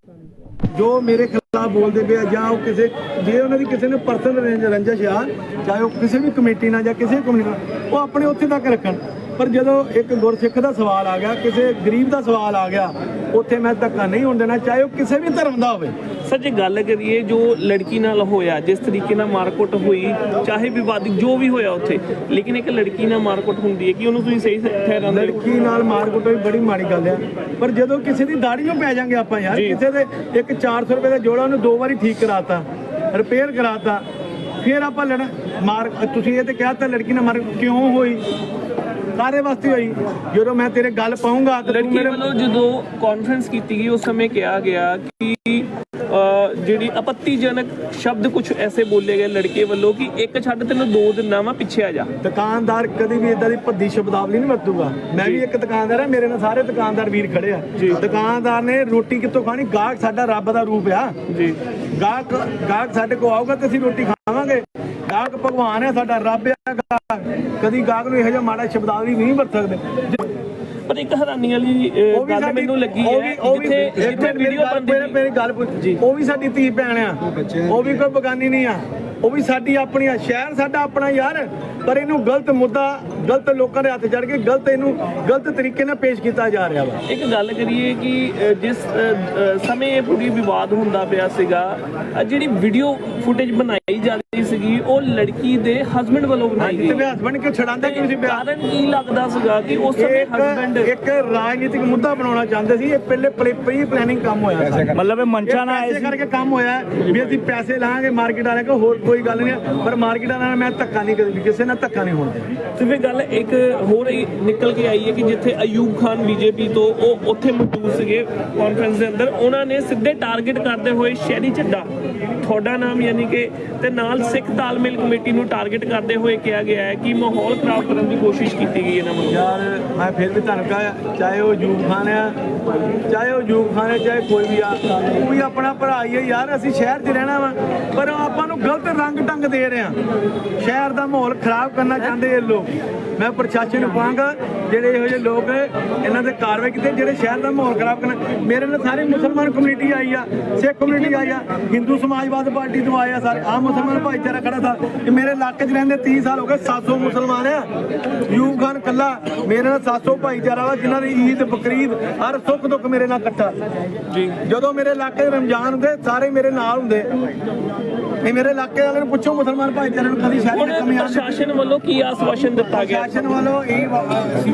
ਜੋ ਮੇਰੇ ਖਿਲਾਫ ਬੋਲਦੇ ਪਏ ਜਾਂ ਉਹ ਕਿਸੇ ਜੇ ਉਹਨਾਂ ਦੀ ਕਿਸੇ ਨੇ ਪਰਸਨਲ ਰੰਜਿਸ਼ ਆ, ਚਾਹੇ ਉਹ ਕਿਸੇ ਵੀ ਕਮੇਟੀ ਨਾਲ ਜਾਂ ਕਿਸੇ ਕਮੇਟੀ ਨਾਲ, ਉਹ ਆਪਣੇ ਉੱਥੇ ਤੱਕ ਰੱਖਣ। ਪਰ ਜਦੋਂ ਇੱਕ ਗੁਰਸਿੱਖ ਦਾ ਸਵਾਲ ਆ ਗਿਆ ਕਿਸੇ ਗਰੀਬ ਦਾ ਸਵਾਲ ਆ ਗਿਆ ਉੱਥੇ ਮੈਂ ਧੱਕਾ ਨਹੀਂ ਹੋਣ ਦੇਣਾ ਚਾਹੇ ਉਹ ਕਿਸੇ ਵੀ ਧਰਮ ਦਾ ਹੋਵੇ। ਸਰ ਜੇ ਗੱਲ ਕਰੀਏ ਜੋ ਲੜਕੀ ਨਾਲ ਹੋਇਆ ਜਿਸ ਤਰੀਕੇ ਨਾਲ ਮਾਰਕੁੱਟ ਹੋਈ ਚਾਹੇ ਵਿਵਾਦੀ ਜੋ ਵੀ ਹੋਇਆ ਉੱਥੇ ਲੇਕਿਨ ਇੱਕ ਲੜਕੀ ਨਾਲ ਮਾਰਕੁੱਟ ਹੁੰਦੀ ਹੈ ਕਿ ਉਹਨੂੰ ਤੁਸੀਂ ਸਹੀ ਠਹਿਰਾਉਂਦੇ ਲੜਕੀ ਨਾਲ ਮਾਰਕੁੱਟ ਵੀ ਬੜੀ ਮਾੜੀ ਗੱਲ ਆ ਪਰ ਜਦੋਂ ਕਿਸੇ ਦੀ ਦਾੜੀ ਨੂੰ ਪੈ ਜਾਾਂਗੇ ਆਪਾਂ ਯਾਰ ਕਿਸੇ ਦੇ ਇੱਕ 400 ਰੁਪਏ ਦਾ ਜੋੜਾ ਉਹਨੂੰ ਦੋ ਵਾਰੀ ਠੀਕ ਕਰਾਤਾ ਰਿਪੇਅਰ ਕਰਾਤਾ ਫਿਰ ਆਪਾਂ ਲੜ ਮਾਰ ਤੁਸੀਂ ਇਹ ਤੇ ਕਿਹਾ ਤਾਂ ਲੜਕੀ ਨਾਲ ਮਾਰ ਕਿਉਂ ਹੋਈ? ਕਾਰੇ ਵਾਸਤੇ ਹੋਈ। ਜਦੋਂ ਮੈਂ ਤੇਰੇ ਗੱਲ ਪਾਉਂਗਾ ਤੇ ਤੂੰ ਲੜਕੀ ਮੇਰੇ ਵੱਲੋਂ ਜਦੋਂ ਕਾਨਫਰੰਸ ਕੀਤੀ ਗਈ ਉਸ ਸਮੇਂ ਕਿਹਾ ਗਿਆ ਕਿ ਜਿਹੜੀ ਆਪੱਤੀਜਨਕ ਸ਼ਬਦ ਕੁਝ ਐਸੇ ਬੋਲੇ ਗਏ ਲੜਕੇ ਵੱਲੋਂ ਕਿ ਇੱਕ ਛੱਡ ਤੈਨੂੰ ਦੋ ਦਿਨਾਂ ਵਾ ਪਿੱਛੇ ਆ ਜਾ। ਦੁਕਾਨਦਾਰ ਕਦੀ ਵੀ ਇਦਾਂ ਦੀ ਭੱਦੀ ਸ਼ਬਦਾਵਲੀ ਨਹੀਂ ਵਰਤੂਗਾ। ਮੈਂ ਵੀ ਇੱਕ ਦੁਕਾਨਦਾਰ ਆ ਮੇਰੇ ਨਾਲ ਸਾਰੇ ਦੁਕਾਨਦਾਰ ਵੀਰ ਖੜੇ ਆ। ਦੁਕਾਨਦਾਰ ਨੇ ਰੋਟੀ ਕਿੱਥੋਂ ਖਾਣੀ? ਗਾਹਕ ਸਾਡਾ ਰੱਬ ਦਾ ਰੂਪ ਆ। ਜੀ। ਗਾਹਕ ਗਾਹਕ ਸਾਡੇ ਕੋਲ ਆਊਗਾ ਤੇ ਅਸੀਂ ਰੋਟੀ ਖਾਵਾਂਗੇ। ਗਾਹਕ ਭਗਵਾਨ ਹੈ ਸਾਡਾ ਰੱਬ ਹੈ ਗਾਹਕ ਕਦੀ ਗਾਹਕ ਨੂੰ ਇਹੋ ਜਿਹਾ ਮਾੜਾ ਸ਼ਬਦਾਵਲੀ ਨਹੀਂ ਵਰਤ ਸਕਦੇ। ਪਰ ਇੱਕ ਹੈਰਾਨੀ ਵਾਲੀ ਗੱਲ ਮੈਨੂੰ ਲੱਗੀ ਹੈ ਜਿੱਥੇ ਇੱਕ ਜਿੱਥੇ ਵੀਡੀਓ ਮੇਰੀ- ਮੇਰੀ ਗੱਲ ਪੁੱਛ ਉਹ ਵੀ ਸਾਡੀ ਧੀ ਭੈਣ ਆ। ਉਹ ਵੀ ਕੋਈ ਬਗਾਨੀ ਨਹੀਂ ਆ। ਉਹ ਵੀ ਸਾਡੀ ਆਪਣੀ ਆ। ਸ਼ਹਿਰ ਸਾਡਾ ਆਪਣਾ ਯਾਰ। ਪਰ ਇਹਨੂੰ ਗਲਤ ਮੁੱਦਾ ਗਲਤ ਲੋਕਾਂ ਦੇ ਹੱਥ ਚੜ ਕੇ ਗਲਤ ਇਹਨੂੰ ਗਲਤ ਤਰੀਕੇ ਨਾਲ ਪੇਸ਼ ਕੀਤਾ ਜਾ ਰਿਹਾ ਵਾ ਇੱਕ ਗੱਲ ਕਰੀਏ ਕਿ ਜਿਸ ਸਮੇਂ ਇਹ ਪੂਰੀ ਵਿਵਾਦ ਹੁੰਦਾ ਪਿਆ ਸੀਗਾ ਜਿਹੜੀ ਵੀਡੀਓ ਫੁਟੇਜ ਬਣਾਈ ਜਾ ਰਹੀ ਸੀਗੀ ਉਹ ਲੜਕੀ ਦੇ ਹਸਬੰਡ ਵੱਲੋਂ ਬਣਾਈ ਤੇ ਗਈ ਮੈਂ ਹਸਬੰਡ ਕਿਉਂ ਛੜਾਂਦਾ ਕਿਉਂ ਸੀ ਪਿਆ ਕਾਰਨ ਕੀ ਲੱਗਦਾ ਸੀਗਾ ਕਿ ਉਸ ਸਮੇਂ ਹਸਬੰਡ ਇੱਕ ਰਾਜਨੀਤਿਕ ਮੁੱਦਾ ਬਣਾਉਣਾ ਚਾਹੁੰਦੇ ਸੀ ਇਹ ਪਹਿਲੇ ਪ੍ਰੀ ਪਲੈਨਿੰਗ ਕੰਮ ਹੋਇਆ ਸਾਡਾ। ਮਤਲਬ ਇਹ ਮੰਚਾ ਇਹ ਨਾ ਆਏ ਸੀ ਕਰਕੇ ਕੰਮ ਹੋਇਆ ਵੀ ਅਸੀਂ ਪੈਸੇ ਲਾਵਾਂਗੇ ਮਾਰਕੀਟ ਵਾਲਿਆਂ ਕੋਲ ਹੋਰ ਕੋਈ ਗੱਲ ਨਹੀਂ ਹੈ। ਪਰ ਮਾਰਕੀਟ ਵਾਲਿਆਂ ਨਾਲ ਮੈਂ ਧੱਕਾ ਨਹੀਂ ਕਰੀ ਕਿਸੇ ਨਾਲ ਧੱਕਾ ਨਹੀਂ ਹੋਣ ਦੇਣਾ ਤੇ ਫਿਰ ਗੱਲ ਇੱਕ ਹੋਰ ਨਿਕਲ ਕੇ ਆਈ ਹੈ ਕਿ ਜਿੱਥੇ ਅਯੂਬ ਖਾਨ ਬੀਜੇਪੀ ਤੋਂ ਉਹ ਉੱਥੇ ਮੌਜੂਦ ਸੀਗੇ ਕਾਨਫਰੰਸ ਦੇ ਅੰਦਰ, ਉਹਨਾਂ ਨੇ ਸਿੱਧੇ ਟਾਰਗੇਟ ਕਰਦੇ ਹੋਏ ਸ਼ਹਿਰੀ ਝੱਡਾ ਤੁਹਾਡਾ ਨਾਮ ਯਾਨੀ ਕਿ ਤੇ ਨਾਲ ਸਿੱਖ ਤਾਲਮੇਲ ਕਮੇਟੀ ਨੂੰ ਟਾਰਗੇਟ ਕਰਦੇ ਹੋਏ ਕਿਹਾ ਗਿਆ ਹੈ ਕਿ ਮਾਹੌਲ ਖਰਾਬ ਕਰਨ ਦੀ ਕੋਸ਼ਿਸ਼ ਕੀਤੀ ਗਈ ਇਹਨਾਂ ਵੱਲੋਂ। ਯਾਰ ਮੈਂ ਫਿਰ ਵੀ ਤੁਹਾਨੂੰ ਕਹਾਂ ਚਾਹੇ ਉਹ ਯੂਬ ਖਾਨ ਆ ਚਾਹੇ ਉਹ ਯੂਬ ਖਾਨ ਹੈ ਚਾਹੇ ਕੋਈ ਵੀ ਆ ਉਹ ਵੀ ਆਪਣਾ ਭਰਾ ਹੀ ਹੈ ਯਾਰ ਅਸੀਂ ਸ਼ਹਿਰ 'ਚ ਰਹਿਣਾ ਵਾ ਪਰ ਆਪਾਂ ਨੂੰ ਗਲਤ ਰੰਗ ਢੰਗ ਦੇ ਰਹੇ ਆ। ਸ਼ਹਿਰ ਦਾ ਮਾਹੌਲ ਖਰਾਬ ਕਰਨਾ ਚਾਹੁੰਦੇ ਇਹ ਲੋਕ। ਮੈਂ ਪ੍ਰਸ਼ਾਸਨ ਨੂੰ ਕਹਾਂਗਾ ਜਿਹੜੇ ਇਹੋ ਜਿਹੇ ਲੋਕ ਇਹਨਾਂ ਤੇ ਕਾਰਵਾਈ ਕੀਤੇ ਜਿਹੜੇ ਸ਼ਹਿਰ ਦਾ ਮਾਹੌਲ ਖਰਾਬ ਕਰਨ। ਮੇਰੇ ਨਾਲ ਸਾਰੀ ਮੁਸਲਮਾਨ ਕਮਿਊਨਿਟੀ ਆਈ ਆ ਸਿੱਖ ਕਮਿਊਨਿਟੀ ਆਈ ਆ ਹਿੰਦੂ ਸਮਾਜਵਾਦ ਪਾਰਟੀ ਤੋਂ ਆਏ ਆ ਸਾਰੇ। ਆ ਮੁਸਲਮਾਨ ਭਾਈਚਾਰਾ ਖੜਾ ਥਾ। ਕਿ ਮੇਰੇ ਇਲਾਕੇ 'ਚ ਰਹਿੰਦੇ 30 ਸਾਲ ਹੋ ਗਏ 700 ਮੁਸਲਮਾਨ ਆ। ਯੂਬ ਖਾਨ ਕੱਲਾ ਮੇਰੇ ਨਾਲ 700 ਭਾਈਚਾਰਾ ਵਾ ਜਿਨ੍ਹਾਂ ਦੀ ਈਦ ਬਕਰੀਦ ਹਰ ਸੁੱਖ ਦੁੱਖ ਮੇਰੇ ਨਾਲ ਇਕੱਠਾ। ਜੀ। ਜਦੋਂ ਮੇਰੇ ਇਲਾਕੇ 'ਚ ਰਮਜ਼ਾਨ ਹੁੰਦੇ ਸਾਰੇ ਮੇਰੇ ਨਾਲ ਹੁੰਦੇ। ਇਹ ਮੇਰੇ ਇਲਾਕੇ ਵਾਲਿਆਂ ਨੂੰ ਪੁੱਛੋ ਮੁਸਲਮਾਨ ਭਾਈਚਾਰੇ ਨੂੰ ਕਦੀ ਸ਼ਹਿਰ ਦੀ ਕਮੀ ਪ੍ਰਸ਼ਾਸਨ ਵੱਲੋਂ ਕੀ ਆਸਵਾਸ਼ਨ ਦਿੱਤਾ ਗਿਆ? ਪ੍ਰਸ਼ਾਸਨ ਵੱਲੋਂ ਇਹ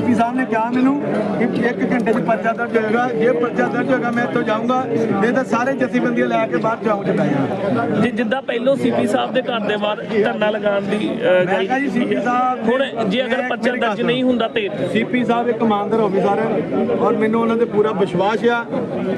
ਸੀਪੀ ਸਾਹਿਬ ਨੇ ਕਿਹਾ ਮੈਨੂੰ ਕਿ ਇੱਕ ਘੰਟੇ 'ਚ ਪਰਚਾ ਦਰਜ ਹੋਏਗਾ। ਜੇ ਪਰਚਾ ਦਰਜ ਹੋਏਗਾ ਮੈਂ ਇੱਥੋਂ ਜਾਊਂਗਾ। ਨਹੀਂ ਤਾਂ ਸਾਰੇ ਜਥੇਬੰਦੀਆਂ ਲੈ ਕੇ ਬਾਹਰ ਜਾਊਂ ਚ ਜਾਣਾ ਜਿ- ਜਿੱਦਾਂ ਪਹਿਲੋਂ ਸੀਪੀ ਸਾਹਿਬ ਦੇ ਘਰ ਦੇ ਬਾਹਰ ਧਰਨਾ ਲਗਾਉਣ ਦੀ ਮੈਂ ਕਿਹਾ ਜੀ ਸੀਪੀ ਹੈ। ਸਾਹਿਬ ਹੁਣ ਜੇ ਅਗਰ ਪਰਚਾ ਦਰਜ। ਨਹੀਂ ਹੁੰਦਾ ਤੇ? ਸੀਪੀ ਸਾਹਿਬ ਇੱਕ ਇਮਾਨਦਾਰ ਆਫੀਸਰ ਹੈ ਔਰ ਮੈਨੂੰ ਉਹਨਾਂ ਤੇ ਪੂਰਾ ਵਿਸ਼ਵਾਸ ਆ।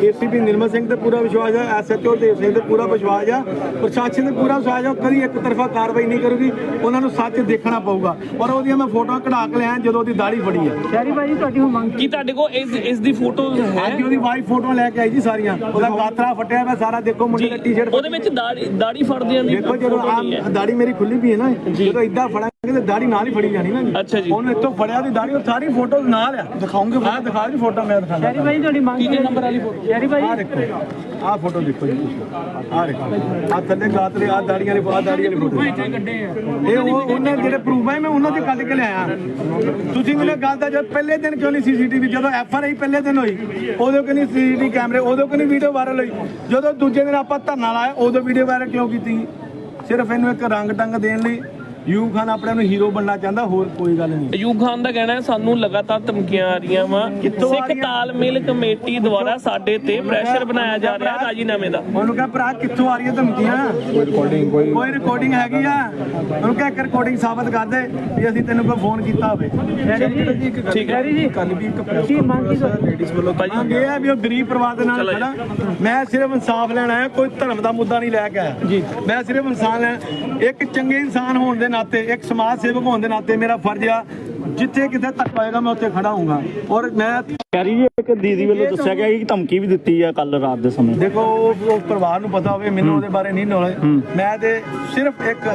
ਏਸੀਪੀ ਨਿਰਮਲ ਸਿੰਘ ਤੇ ਪੂਰਾ ਵਿਸ਼ਵਾਸ ਆ ਐਸਐਚਓ ਦੇਵ ਸਿੰਘ ਤੇ ਪੂਰਾ ਵਿਸ਼ਵਾਸ ਆ। ਪ੍ਰਸ਼ਾਸਨ ਤੇ ਪੂਰਾ ਵਿਸ਼ਵਾਸ ਆ ਕਦੀ ਇੱਕ ਤਰਫਾ ਕਾਰਵਾਈ ਨਹੀਂ ਕਰੂਗੀ। ਉਹਨਾਂ ਨੂੰ ਸੱਚ ਦੇਖਣਾ ਪਊਗਾ। ਔਰ ਉਹਦੀਆਂ ਮੈਂ ਫੋਟੋਆਂ ਕਢਾ ਕੇ ਲਿਆ ਜਦੋਂ ਉਹਦੀ ਦਾੜੀ ਫੜੀ ਆ। ਸ਼ਹਿਰੀ ਭਾਈ ਤੁਹਾਡੀ ਹੁਣ ਮੰਗ ਕੀ ਤੁਹਾਡੇ ਕੋਲ ਇਸ ਇਸ ਦੀ ਫੋਟੋਜ਼ ਹੈ? ਅੱਜ ਉਹਦੀ ਵਾਈਫ ਫੋਟੋਆਂ ਲੈ ਕੇ ਆਈ ਜੀ ਸਾਰੀਆਂ। ਉਹਦਾ ਗਾਤਰਾ ਫਟਿਆ ਹੋਇਆ ਸਾਰਾ ਦੇਖੋ ਮੁੰਡੇ ਦਾ ਟੀ-ਸ਼ਰਟ ਉਹਦੇ ਵਿੱਚ ਦਾੜੀ ਦਾੜੀ ਫੜਦਿਆਂ ਦੀ ਦੇਖੋ ਜਦੋਂ ਆ। ਦਾੜੀ ਮੇਰੀ ਖੁੱਲੀ ਵੀ ਹੈ ਨਾ ਜਦੋਂ ਇਦਾਂ ਫੜਾਂਗੇ ਤੇ ਦਾੜੀ ਨਾਲ ਹੀ ਫੜੀ ਜਾਣੀ ਨਾ ਅੱਛਾ ਜੀ। ਉਹਨੂੰ ਇੱਥੋਂ ਫੜਿਆ ਦੀ ਦਾੜੀ ਉਹ ਸਾਰੀ ਫੋਟੋ ਨਾਲ ਆ। ਦਿਖਾਉਂਗੇ ਆ ਦਿਖਾ ਜੀ ਫੋਟੋ ਮੈਂ ਦਿਖਾਉਂਦਾ। ਸ਼ਹਿਰੀ ਭਾਈ ਤੁਹਾਡੀ ਮੰਗ ਕੀ ਨੰਬਰ ਵਾਲੀ ਫੋਟੋ? ਸ਼ਹਿਰੀ ਭਾਈ ਆ ਦੇਖੋ ਆ ਫੋਟੋ ਦੇਖੋ ਜੀ ਆ ਦੇਖੋ। ਆ ਥੱਲੇ ਗਾਤਰੇ ਆ ਦਾੜੀਆਂ ਵਾਲੀ ਆ ਦਾੜੀ ਵਾਲੀ ਫੋਟੋ ਇਹ ਉਹ ਉਹਨਾਂ ਜਿਹੜੇ ਪ੍ਰੂਫ ਹੈ ਮੈਂ ਉਹਨਾਂ ਦੇ ਕੱਢ ਕੇ ਲਿਆਇਆ। ਤੁਸੀਂ ਮੈਨੂੰ ਗੱਲ ਦਾ ਜਦ ਪਹਿਲੇ ਦਿਨ ਕਿਉਂ ਨਹੀਂ ਸੀਸੀਟੀਵੀ ਜਦੋਂ ਐਫ ਆਰ ਆਈ ਪਹਿਲੇ ਦਿਨ ਹੋਈ ਉਦੋਂ ਕਿਉਂ ਨਹੀਂ ਸੀਸੀਟੀਵੀ ਕੈਮਰੇ ਉਦੋਂ ਕਿਉਂ ਨਹੀਂ ਵੀਡੀਓ ਵਾਇਰਲ ਹੋਈ? ਜਦੋਂ ਦੂਜੇ ਦਿਨ ਆਪਾਂ ਧਰਨਾ ਲਾਇਆ ਉਦੋਂ ਵੀਡੀਓ ਵਾਇਰਲ ਕਿਉਂ ਕੀਤੀ? ਸਿਰਫ ਇਹਨੂੰ ਇੱਕ ਰੰਗ ਟੰਗ ਦੇਣ ਲਈ ਯੂ ਖਾਨ ਆਪਣੇ ਨੂੰ ਹੀਰੋ ਬਣਨਾ ਚਾਹੁੰਦਾ ਹੋਰ ਕੋਈ ਗੱਲ ਨਹੀਂ। ਅਯੂਬ ਖਾਨ ਦਾ ਕਹਿਣਾ ਹੈ ਸਾਨੂੰ ਲਗਾਤਾਰ ਧਮਕੀਆਂ ਆ ਰਹੀਆਂ ਵਾ। ਕਿੱਥੋਂ ਆ ਸਿੱਖ ਰਹੀਆਂ? ਤਾਲਮੇਲ ਕਮੇਟੀ ਦੁਆਰਾ ਸਾਡੇ ਤੇ ਪ੍ਰੈਸ਼ਰ ਬਣਾਇਆ ਜਾ ਰਿਹਾ ਰਾਜੀਨਾਮੇ ਦਾ। ਉਹਨੂੰ ਕਹ ਭਰਾ ਕਿੱਥੋਂ ਆ ਰਹੀ ਹੈ ਧਮਕੀਆਂ? ਕੋਈ ਰਿਕਾਰਡਿੰਗ ਕੋਈ ਕੋਈ ਰਿਕਾਰਡਿੰਗ ਹੈਗੀ ਆ? ਉਹਨੂੰ ਕਹ ਇੱਕ ਰਿਕਾਰਡਿੰਗ ਸਾਬਤ ਕਰ ਦੇ ਵੀ ਅਸੀਂ ਤੈਨੂੰ ਕੋਈ ਫੋਨ ਕੀਤਾ ਹੋਵੇ। ਠੀਕ ਹੈ। ਜੀ? ਕੱਲ ਵੀ ਇੱਕ ਪ੍ਰੈਸ ਕੀ ਮੰਗ ਕੀ ਤੁਹਾਡੀ? ਲੇਡੀਜ਼ ਵੱਲੋਂ ਮੰਗ ਇਹ ਹੈ ਵੀ ਉਹ ਗਰੀਬ ਪਰਿਵਾਰ ਦੇ ਨਾਲ ਚਲੋ ਜੀ। ਖੜਾ। ਮੈਂ ਸਿਰਫ ਇਨਸਾਫ ਲੈਣ ਆਇਆ ਕੋਈ ਧਰਮ ਦਾ ਮੁੱਦਾ ਨਹੀਂ ਲੈ ਕੇ ਆਇਆ। ਜੀ। ਮੈਂ ਸਿਰਫ ਇਨਸਾਨ ਲੈਣ ਇੱਕ ਚੰਗੇ ਇਨਸਾਨ ਹੋਣ ਦੇ ਨਾਤੇ ਇੱਕ ਸਮਾਜ ਸੇਵਕ ਹੋਣ ਦੇ ਨਾਤੇ ਮੇਰਾ ਫਰਜ਼ ਆ ਜਿੱਥੇ ਕਿਤੇ ਤੱਕ ਹੋਏਗਾ ਮੈਂ ਉੱਥੇ ਖੜਾ ਹੋਊਂਗਾ। ਔਰ ਮੈਂ ਕਹਿ ਜੀ ਇੱਕ ਦੀਦੀ ਵੱਲੋਂ ਦੱਸਿਆ ਗਿਆ ਕਿ ਧਮਕੀ ਵੀ ਦਿੱਤੀ ਆ ਕੱਲ ਰਾਤ ਦੇ ਸਮੇਂ। ਦੇਖੋ ਉਹ ਉਹ ਪਰਿਵਾਰ ਨੂੰ ਪਤਾ ਹੋਵੇ ਮੈਨੂੰ ਉਹਦੇ ਬਾਰੇ ਨਹੀਂ ਨੌਲੇਜ ਮੈਂ ਤੇ ਸਿਰਫ ਇੱਕ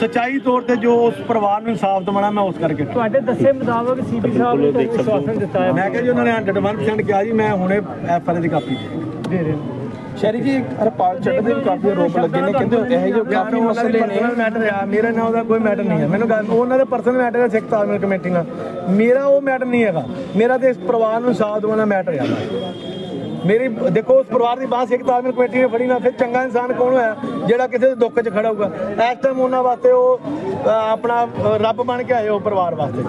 ਸਚਾਈ ਤੌਰ ਤੇ ਜੋ ਉਸ ਪਰਿਵਾਰ ਨੂੰ ਇਨਸਾਫ ਦਿਵਾਉਣਾ ਮੈਂ ਉਸ ਕਰਕੇ ਤੁਹਾਡੇ ਦੱਸੇ ਮੁਤਾਬਕ ਸੀਪੀ ਸਾਹਿਬ ਨੇ ਤੁਹਾਨੂੰ ਵਿਸ਼ਵਾਸਨ ਦਿੱਤਾ ਹੈ। ਮੈਂ ਕਿਹਾ ਜੀ ਉਹਨਾਂ ਨੇ 101% ਕਿਹਾ ਜੀ ਮੈਂ ਹੁਣੇ ਐਫ ਆਰ ਦੀ ਕਾਪੀ ਦੇ ਦੇ ਰਹੇ ਸ਼ਹਿਰੀ ਜੀ ਹਰਪਾਲ ਚੱਕ ਦੇ ਵੀ ਕਾਫੀ ਆਰੋਪ ਲੱਗੇ ਨੇ ਕਹਿੰਦੇ ਇਹੋ ਜਿਹੇ ਕਾਫੀ ਮਸਲੇ ਨੇ। ਮੈਟਰ ਆ ਮੇਰਾ ਨਾਲ ਉਹਦਾ ਕੋਈ ਮੈਟਰ ਨਹੀਂ ਹੈ। ਮੈਨੂੰ ਗੱਲ ਉਹਨਾਂ ਦੇ ਪਰਸਨਲ ਮੈਟਰ ਹੈ ਸਿੱਖ ਤਾਲਮੇਲ ਕਮੇਟੀ ਨਾਲ ਮੇਰਾ ਉਹ ਮੈਟਰ ਨਹੀਂ ਹੈਗਾ। ਮੇਰਾ ਤੇ ਇਸ ਪਰਿਵਾਰ ਨੂੰ ਸਾਥ ਦੇਣਾ ਮੈਟਰ ਹੈ ਮੇਰੀ ਦੇਖੋ ਉਸ ਪਰਿਵਾਰ ਦੀ ਬਾਤ ਸਿੱਖ ਤਾਲਮੇਲ ਕਮੇਟੀ ਨੇ ਫੜੀ ਨਾ ਫਿਰ ਚੰਗਾ ਇਨਸਾਨ ਕੌਣ ਹੋਇਆ ਜਿਹੜਾ ਕਿਸੇ ਦੇ ਦੁੱਖ 'ਚ ਖੜਾ ਹੋਊਗਾ? ਇਸ ਟਾਈਮ ਉਹਨਾਂ ਵਾਸਤੇ ਉਹ ਆਪਣਾ ਰੱਬ ਬਣ ਕੇ ਆਏ ਉਹ ਪਰਿਵਾਰ ਵਾਸਤੇ।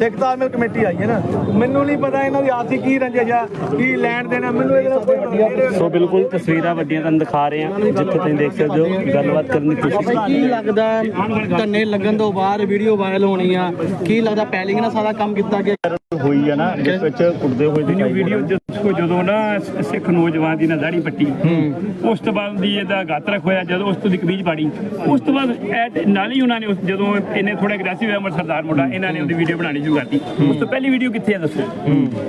ਸਿੱਖ ਤਾਲਮੇਲ ਕਮੇਟੀ ਆਈ ਹੈ ਨਾ ਮੈਨੂੰ ਨਹੀਂ ਪਤਾ ਇਹਨਾਂ ਦੀ ਆਪਸੀ ਕੀ ਰੰਜਿਸ਼ ਆ ਕੀ ਲੈਣ ਦੇਣਾ ਮੈਨੂੰ ਇਹਦੇ ਨਾਲ ਕੋਈ ਨਹੀਂ। ਸੋ ਬਿਲਕੁਲ ਤਸਵੀਰਾਂ ਵੱਡੀਆਂ ਤੁਹਾਨੂੰ ਦਿਖਾ ਰਹੇ ਹਾਂ ਜਿੱਥੇ ਤੁਸੀਂ ਦੇਖ ਸਕਦੇ ਹੋ ਗੱਲਬਾਤ ਕਰਨ ਦੀ ਕੋਸ਼ਿਸ਼ ਭਾਈ ਕੀ ਲੱਗਦਾ ਧੰਨੇ ਲੱਗਣ ਤੋਂ ਬਾਅਦ ਵੀਡੀਓ ਵਾਇਰਲ ਹੋਣੀ ਆ? ਕੀ ਲੱਗਦਾ ਪੈਲਿੰਗ ਨਾਲ ਸਾਰਾ ਕੰਮ ਕੀਤਾ ਗਿਆ? ਹੋਈ ਆ ਨਾ ਜਿਸ ਵਿੱਚ ਕੁੱਟਦੇ ਹੋਏ ਦਿਖਾਈ ਵੀਡੀਓ ਦੇਖੋ ਜਦੋਂ ਨਾ ਸਿੱਖ ਨੌਜਵਾਨ ਦੀ ਨਾ ਦਾੜੀ ਪੱਟੀ ਉਸ ਤੋਂ ਬਾਅਦ ਦੀ ਇਹਦਾ ਗਾਤਰਕ ਹੋਇਆ ਜਦੋਂ ਉਸ ਤੋਂ ਦੀ ਕਮੀਜ਼ ਪਾੜੀ ਉਸ ਤੋਂ ਬਾਅਦ ਨਾਲ ਹੀ ਉਹਨਾਂ ਨੇ ਜਦੋਂ ਇਹਨੇ ਥੋੜਾ ਅਗਰੈਸਿਵ ਹੋਇਆ ਮਰ ਸਰਦਾਰ ਮੁੰਡਾ ਇਹਨਾਂ ਨੇ ਉਹਦੀ ਵੀਡੀਓ ਬਣਾਣੀ ਸ਼ੁਰੂ ਕਰਤੀ। ਉਸ ਤੋਂ ਪਹਿਲੀ ਵੀਡੀਓ ਕਿੱਥੇ ਹੈ ਦੱਸੋ?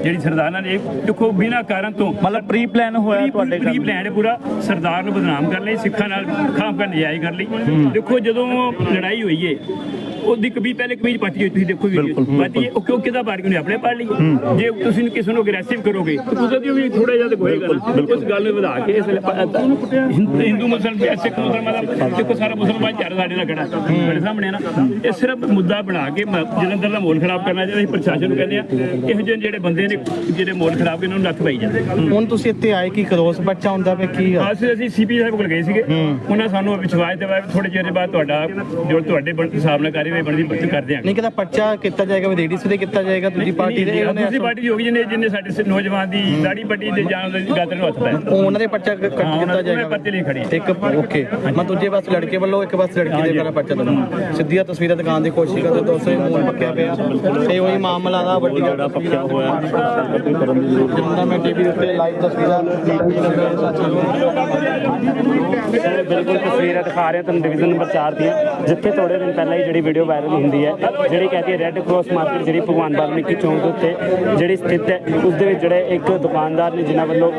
ਜਿਹੜੀ ਸਰਦਾਰਾਂ ਨੇ ਦੇਖੋ ਬਿਨਾਂ ਕਾਰਨ ਤੋਂ ਮਤਲਬ ਪ੍ਰੀ ਪਲਾਨ ਹੋਇਆ ਤੁਹਾਡੇ ਪ੍ਰੀ ਪਲਾਨ ਪੂਰਾ। ਸਰਦਾਰ ਨੂੰ ਬਦਨਾਮ ਕਰ ਲਈ ਸਿੱਖਾਂ ਨਾਲ ਖਾਮ ਕਰ ਨਜਾਇਜ਼ ਕਰ ਲਈ। ਦੇਖੋ ਜਦੋਂ ਲੜਾਈ ਹੋਈ ਏ ਉਹਦੀ ਕਮੀਜ਼ ਪਹਿਲੇ ਕਮੀਜ਼ ਪਾਟੀ ਹੋਈ ਤੁਸੀਂ ਦੇਖੋ ਵੀਡੀਓ ਪਾਟੀ ਹੈ, ਉਹ ਕਿਉਂ ਕਿਹਦਾ ਪਾਟੀ ਉਹਨੇ ਆਪਣੇ ਪਾੜ ਲਈ ਜੇ ਤੁਸੀਂ ਕਿਸੇ ਨੂੰ ਅਗਰੈਸਿਵ ਕਰੋਗੇ ਤਾਂ ਕੁਦਰਤੀ ਵੀ ਥੋੜਾ ਜਿਹਾ ਤਾਂ ਹੋਏਗਾ। ਉਸ ਗੱਲ ਨੂੰ ਵਧਾ ਕੇ ਇਸ ਪ- ਹਿੰਦੂ ਹਿੰਦੂ ਮੁਸਲਮਾਨ ਸਿੱਖ ਮੁਸਲਮਾਨ ਦੇਖੋ ਸਾਰਾ ਮੁਸਲਮਾਨ ਚਾਰ ਸਾਡੇ ਨਾਲ ਖੜਾ। ਤੁਹਾਡੇ ਸਾਹਮਣੇ ਹੈ ਨਾ ਇਹ ਸਿਰਫ ਮੁੱਦਾ ਬਣਾ ਕੇ ਜਲੰਧਰ ਦਾ ਮਾਹੌਲ ਖਰਾਬ ਕਰਨਾ ਚਾਹੀਦਾ ਅਸੀਂ ਪ੍ਰਸ਼ਾਸਨ ਨੂੰ ਕਹਿੰਦੇ ਆ ਇਹੋ ਜਿਹੇ ਜਿਹੜੇ ਬੰਦੇ ਨੇ ਜਿਹੜੇ ਮਾਹੌਲ ਖਰਾਬ ਕਰਨ ਨੂੰ ਨੱਥ ਪਾਈ ਜਾਂਦੇ ਹੁਣ ਤੁਸੀਂ ਇੱਥੇ ਆਏ ਕੀ ਕਰੋਸ ਬੱਚਾ ਹੁੰਦਾ ਪਿਆ ਕੀ ਆ? ਅੱਜ ਅਸੀਂ ਸੀਪੀ ਸਾਹਿਬ ਕੋਲ ਗਏ ਸੀਗੇ। ਉਹਨਾਂ ਸਾਨੂੰ ਵਿਸ਼ਵਾਸ ਦਿਵਾਇਆ ਥੋੜੇ ਦੇ ਬਾਅਦ ਤੁਹਾਡਾ ਜੋ ਤੁਹਾਡੇ ਹਿਸਾਬ ਨਾਲ ਕਾਰਵਾਈ ਬਣਦੀ ਬੱਤ ਕਰ ਦਿਆਂਗੇ। ਨਹੀਂ ਕਿਹਦਾ ਪਰਚਾ ਕੀਤਾ ਜਾਏਗਾ ਵਿਦੇੜੀ ਦੇ ਕੀਤਾ ਜਾਏਗਾ ਦੂਜੀ ਪਾਰਟੀ ਦੇ ਉਹਨੇ ਦੂਸਰੀ ਪਾਰਟੀ ਹੋਗੀ ਜਿਹਨੇ ਜਿਹਨੇ ਸਾਡੇ ਨੌਜਵਾਨ ਦੀ ਦਾੜੀ ਪੱਟੀ ਦੇ ਜਾਨ ਦੇ ਗਾਤਰ ਨੂੰ ਹੱਥ ਪਾਇਆ। ਉਹਨਾਂ ਦੇ ਪਰਚਾ ਕ- ਕੱਟ ਹਾਂ, ਉਹਨਾਂ ਕੀਤਾ ਦੇ ਜਾਏਗਾ। ਪਰਚੇ ਲਈ ਖੜੀ। ਇੱਕ ਓਕੇ। ਮੈਂ ਦੂਜੇ ਪਾਸੇ ਲੜਕੇ ਵੱਲੋਂ ਇੱਕ ਪਾਸੇ ਲੜਕੀ ਦੇ ਪਹਿਲਾ ਪਰਚਾ ਦੇਣਾ। ਸਿੱਧੀਆਂ ਤਸਵੀਰਾਂ ਦੁਕਾਨ ਦੀ ਕੋਸ਼ਿਸ਼ ਕਰਦੇ ਦੋਸਤੋ ਮੂਲ ਪੱਕਿਆ ਪਿਆ। ਤੇ ਉਹੀ ਮਾਮਲਾ ਦਾ ਵੱਡੀ ਜਿਹੜਾ ਪੱਕਿਆ ਹੋਇਆ ਕਰਨ ਦੀ ਜ਼ਰੂਰਤ ਜਿੰਨਾ ਮੈਂ ਟੀਵੀ ਉੱਤੇ ਲਾਈਵ ਤਸਵੀਰਾਂ ਬਿਲਕੁਲ ਤਸਵੀਰਾਂ ਦਿਖਾ ਰਿਹਾ ਤੁਹਾਨੂੰ ਡਿਵੀਜ਼ਨ ਨੰਬਰ 4 ਦੀਆਂ। ਜਿੱਥੇ ਥੋੜੇ ਦਿਨ ਪਹਿਲਾਂ ਹੀ ਜਿਹੜੀ ਵੀਡੀਓ ਵਾਇਰਲ ਹੁੰਦੀ ਹੈ ਜਿਹੜੀ ਕਹਿੰਦੀ ਹੈ ਰੈੱਡ ਕ੍ਰਾਸ ਮਾਰਕੀਟ ਜਿਹੜੀ ਭਗਵਾਨ ਵਾਲਮੀਕੀ ਚੌਂਕ ਉੱਤੇ ਜਿਹੜੀ ਸਥਿਤ ਹੈ ਉਸ ਦੇ ਵਿੱਚ ਜਿਹੜੇ ਇੱਕ ਦੁਕਾਨਦਾਰ ਨੇ ਜਿਨ੍ਹਾਂ ਵੱਲੋਂ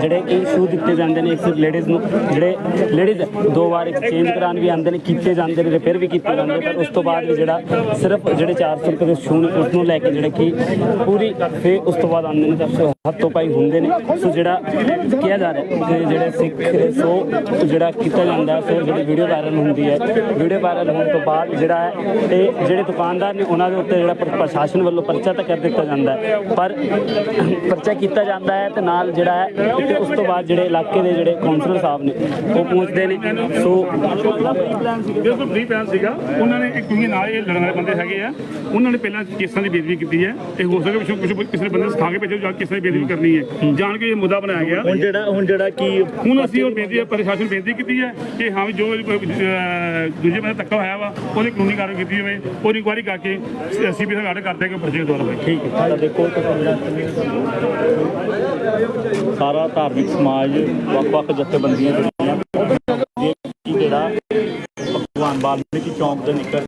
ਜਿਹੜੇ ਕਿ ਸ਼ੂ ਦਿੱਤੇ ਜਾਂਦੇ ਨੇ ਇੱਕ ਲੇਡੀਜ਼ ਨੂੰ ਜਿਹੜੇ ਲੇਡੀਜ਼ ਦੋ ਵਾਰ ਐਕਸਚੇਂਜ ਕਰਾਉਣ ਵੀ ਆਉਂਦੇ ਨੇ ਕੀਤੇ ਜਾਂਦੇ ਨੇ ਰਿਪੇਅਰ ਵੀ ਕੀਤੇ ਜਾਂਦੇ ਨੇ, ਪਰ ਉਸ ਤੋਂ ਬਾਅਦ ਵੀ ਜਿਹੜਾ ਸਿਰਫ ਜਿਹੜੇ 400 ਰੁਪਏ ਦੇ ਸ਼ੂ ਉਸ ਨੂੰ ਲੈ ਕੇ ਜਿਹੜੇ ਕਿ ਪੂਰੀ ਫਿਰ ਉਸ ਤੋਂ ਬਾਅਦ ਆਉਂਦੇ ਨੇ ਤਾਂ ਹੱਥੋਂ ਪਾਈ ਹੁੰਦੇ ਨੇ। ਸੋ ਜਿਹੜਾ ਕਿਹਾ ਜਾ ਰਿਹਾ ਕਿ ਜਿਹੜੇ ਸਿੱਖ ਸੋ ਜਿਹੜਾ ਕੀਤਾ ਜਾਂਦਾ ਹੈ ਜਿਹੜੀ ਵੀਡੀਓ ਵਾਇਰਲ ਹੁੰਦੀ ਹੈ ਵੀਡੀਓ ਵਾਇਰਲ ਹੋਣ ਤੋਂ ਬਾਅਦ ਜਿਹੜਾ ਹੈ ਤੇ ਜਿਹੜੇ ਦੁਕਾਨਦਾਰ ਨੇ ਉਹਨਾਂ ਦੇ ਉੱਤੇ ਜਿਹੜਾ ਪ੍ਰਸ਼ਾਸਨ ਵੱਲੋਂ ਪਰਚਾ ਤਾਂ ਕਰ ਦਿੱਤਾ ਜਾਂਦਾ ਹੈ। ਪਰ ਪਰਚਾ ਕੀਤਾ ਜਾਂਦਾ ਹੈ ਤੇ ਨਾਲ ਜਿਹੜਾ ਹੈ, ਤੇ ਉਸ ਤੋਂ ਬਾਅਦ ਜਿਹੜੇ ਇਲਾਕੇ ਦੇ ਜਿਹੜੇ ਕਾਉਂਸਲਰ ਸਾਹਿਬ ਨੇ, ਉਹ ਪਹੁੰਚਦੇ ਨੇ। ਸੋ ਬਿਲਕੁਲ ਫ੍ਰੀ ਪਲਾਨ ਸੀਗਾ। ਉਹਨਾਂ ਨੇ ਇੱਕ ਕਿਉਂਕਿ ਨਾਲ ਇਹ ਲੜਨ ਵਾਲੇ ਬੰਦੇ ਹੈਗੇ ਆ। ਉਹਨਾਂ ਨੇ ਪਹਿਲਾਂ ਕੇਸਾਂ ਦੀ ਬੇਦਬੀ ਕੀਤੀ ਹੈ ਤੇ ਹੋ ਸਕੇ ਕੁਝ ਕੁਝ ਕਿਸੇ ਨੇ ਬੰਦੇ ਨੂੰ ਸਿਖਾ ਕੇ ਭੇਜੋ ਜਾਂ ਕਿਸੇ ਦੀ ਬੇਦਬੀ ਕਰਨੀ ਹੈ। ਜਾਣ ਕੇ ਇਹ ਮੁੱਦਾ ਬਣਾਇਆ ਗਿਆ। ਹੁਣ ਜਿਹੜਾ ਹੁਣ ਜਿਹੜਾ ਕੀ ਹੁਣ ਅਸੀਂ ਉਹ ਬੇਨਤੀ ਪ੍ਰਸ਼ਾਸਨ ਨੂੰ ਬੇਨਤੀ ਕੀਤੀ ਹੈ ਕਿ ਹਾਂ ਵੀ ਜੋ ਦੂਜੇ ਬੰਦੇ ਧੱਕਾ ਹੋਇਆ ਵਾ ਉਹਦੀ ਕਾਨੂੰਨੀ ਕਾਰਵਾਈ ਕੀਤੀ ਜਾਵੇ। ਉਹਦੀ ਇਨਕੁਆਇਰੀ ਕਰਕੇ ਸੀਪੀ ਸਾਹਿਬ ਆਰਡਰ ਕਰਦੇ ਕਿ ਉਹ ਪਰਚੇ ਦੁਆਰਾ ਠੀਕ ਹੈ ਦੇਖੋ ਸਾਰਾ ਧਾਰਮਿਕ ਸਮਾਜ ਵੱਖ-ਵੱਖ ਜਥੇਬੰਦੀਆਂ ਜਿਹੜੀਆਂ ਇਹ ਜਿਹੜਾ ਭਗਵਾਨ ਵਾਲਮੀਕੀ ਚੌਂਕ ਦੇ ਨਿਕਲ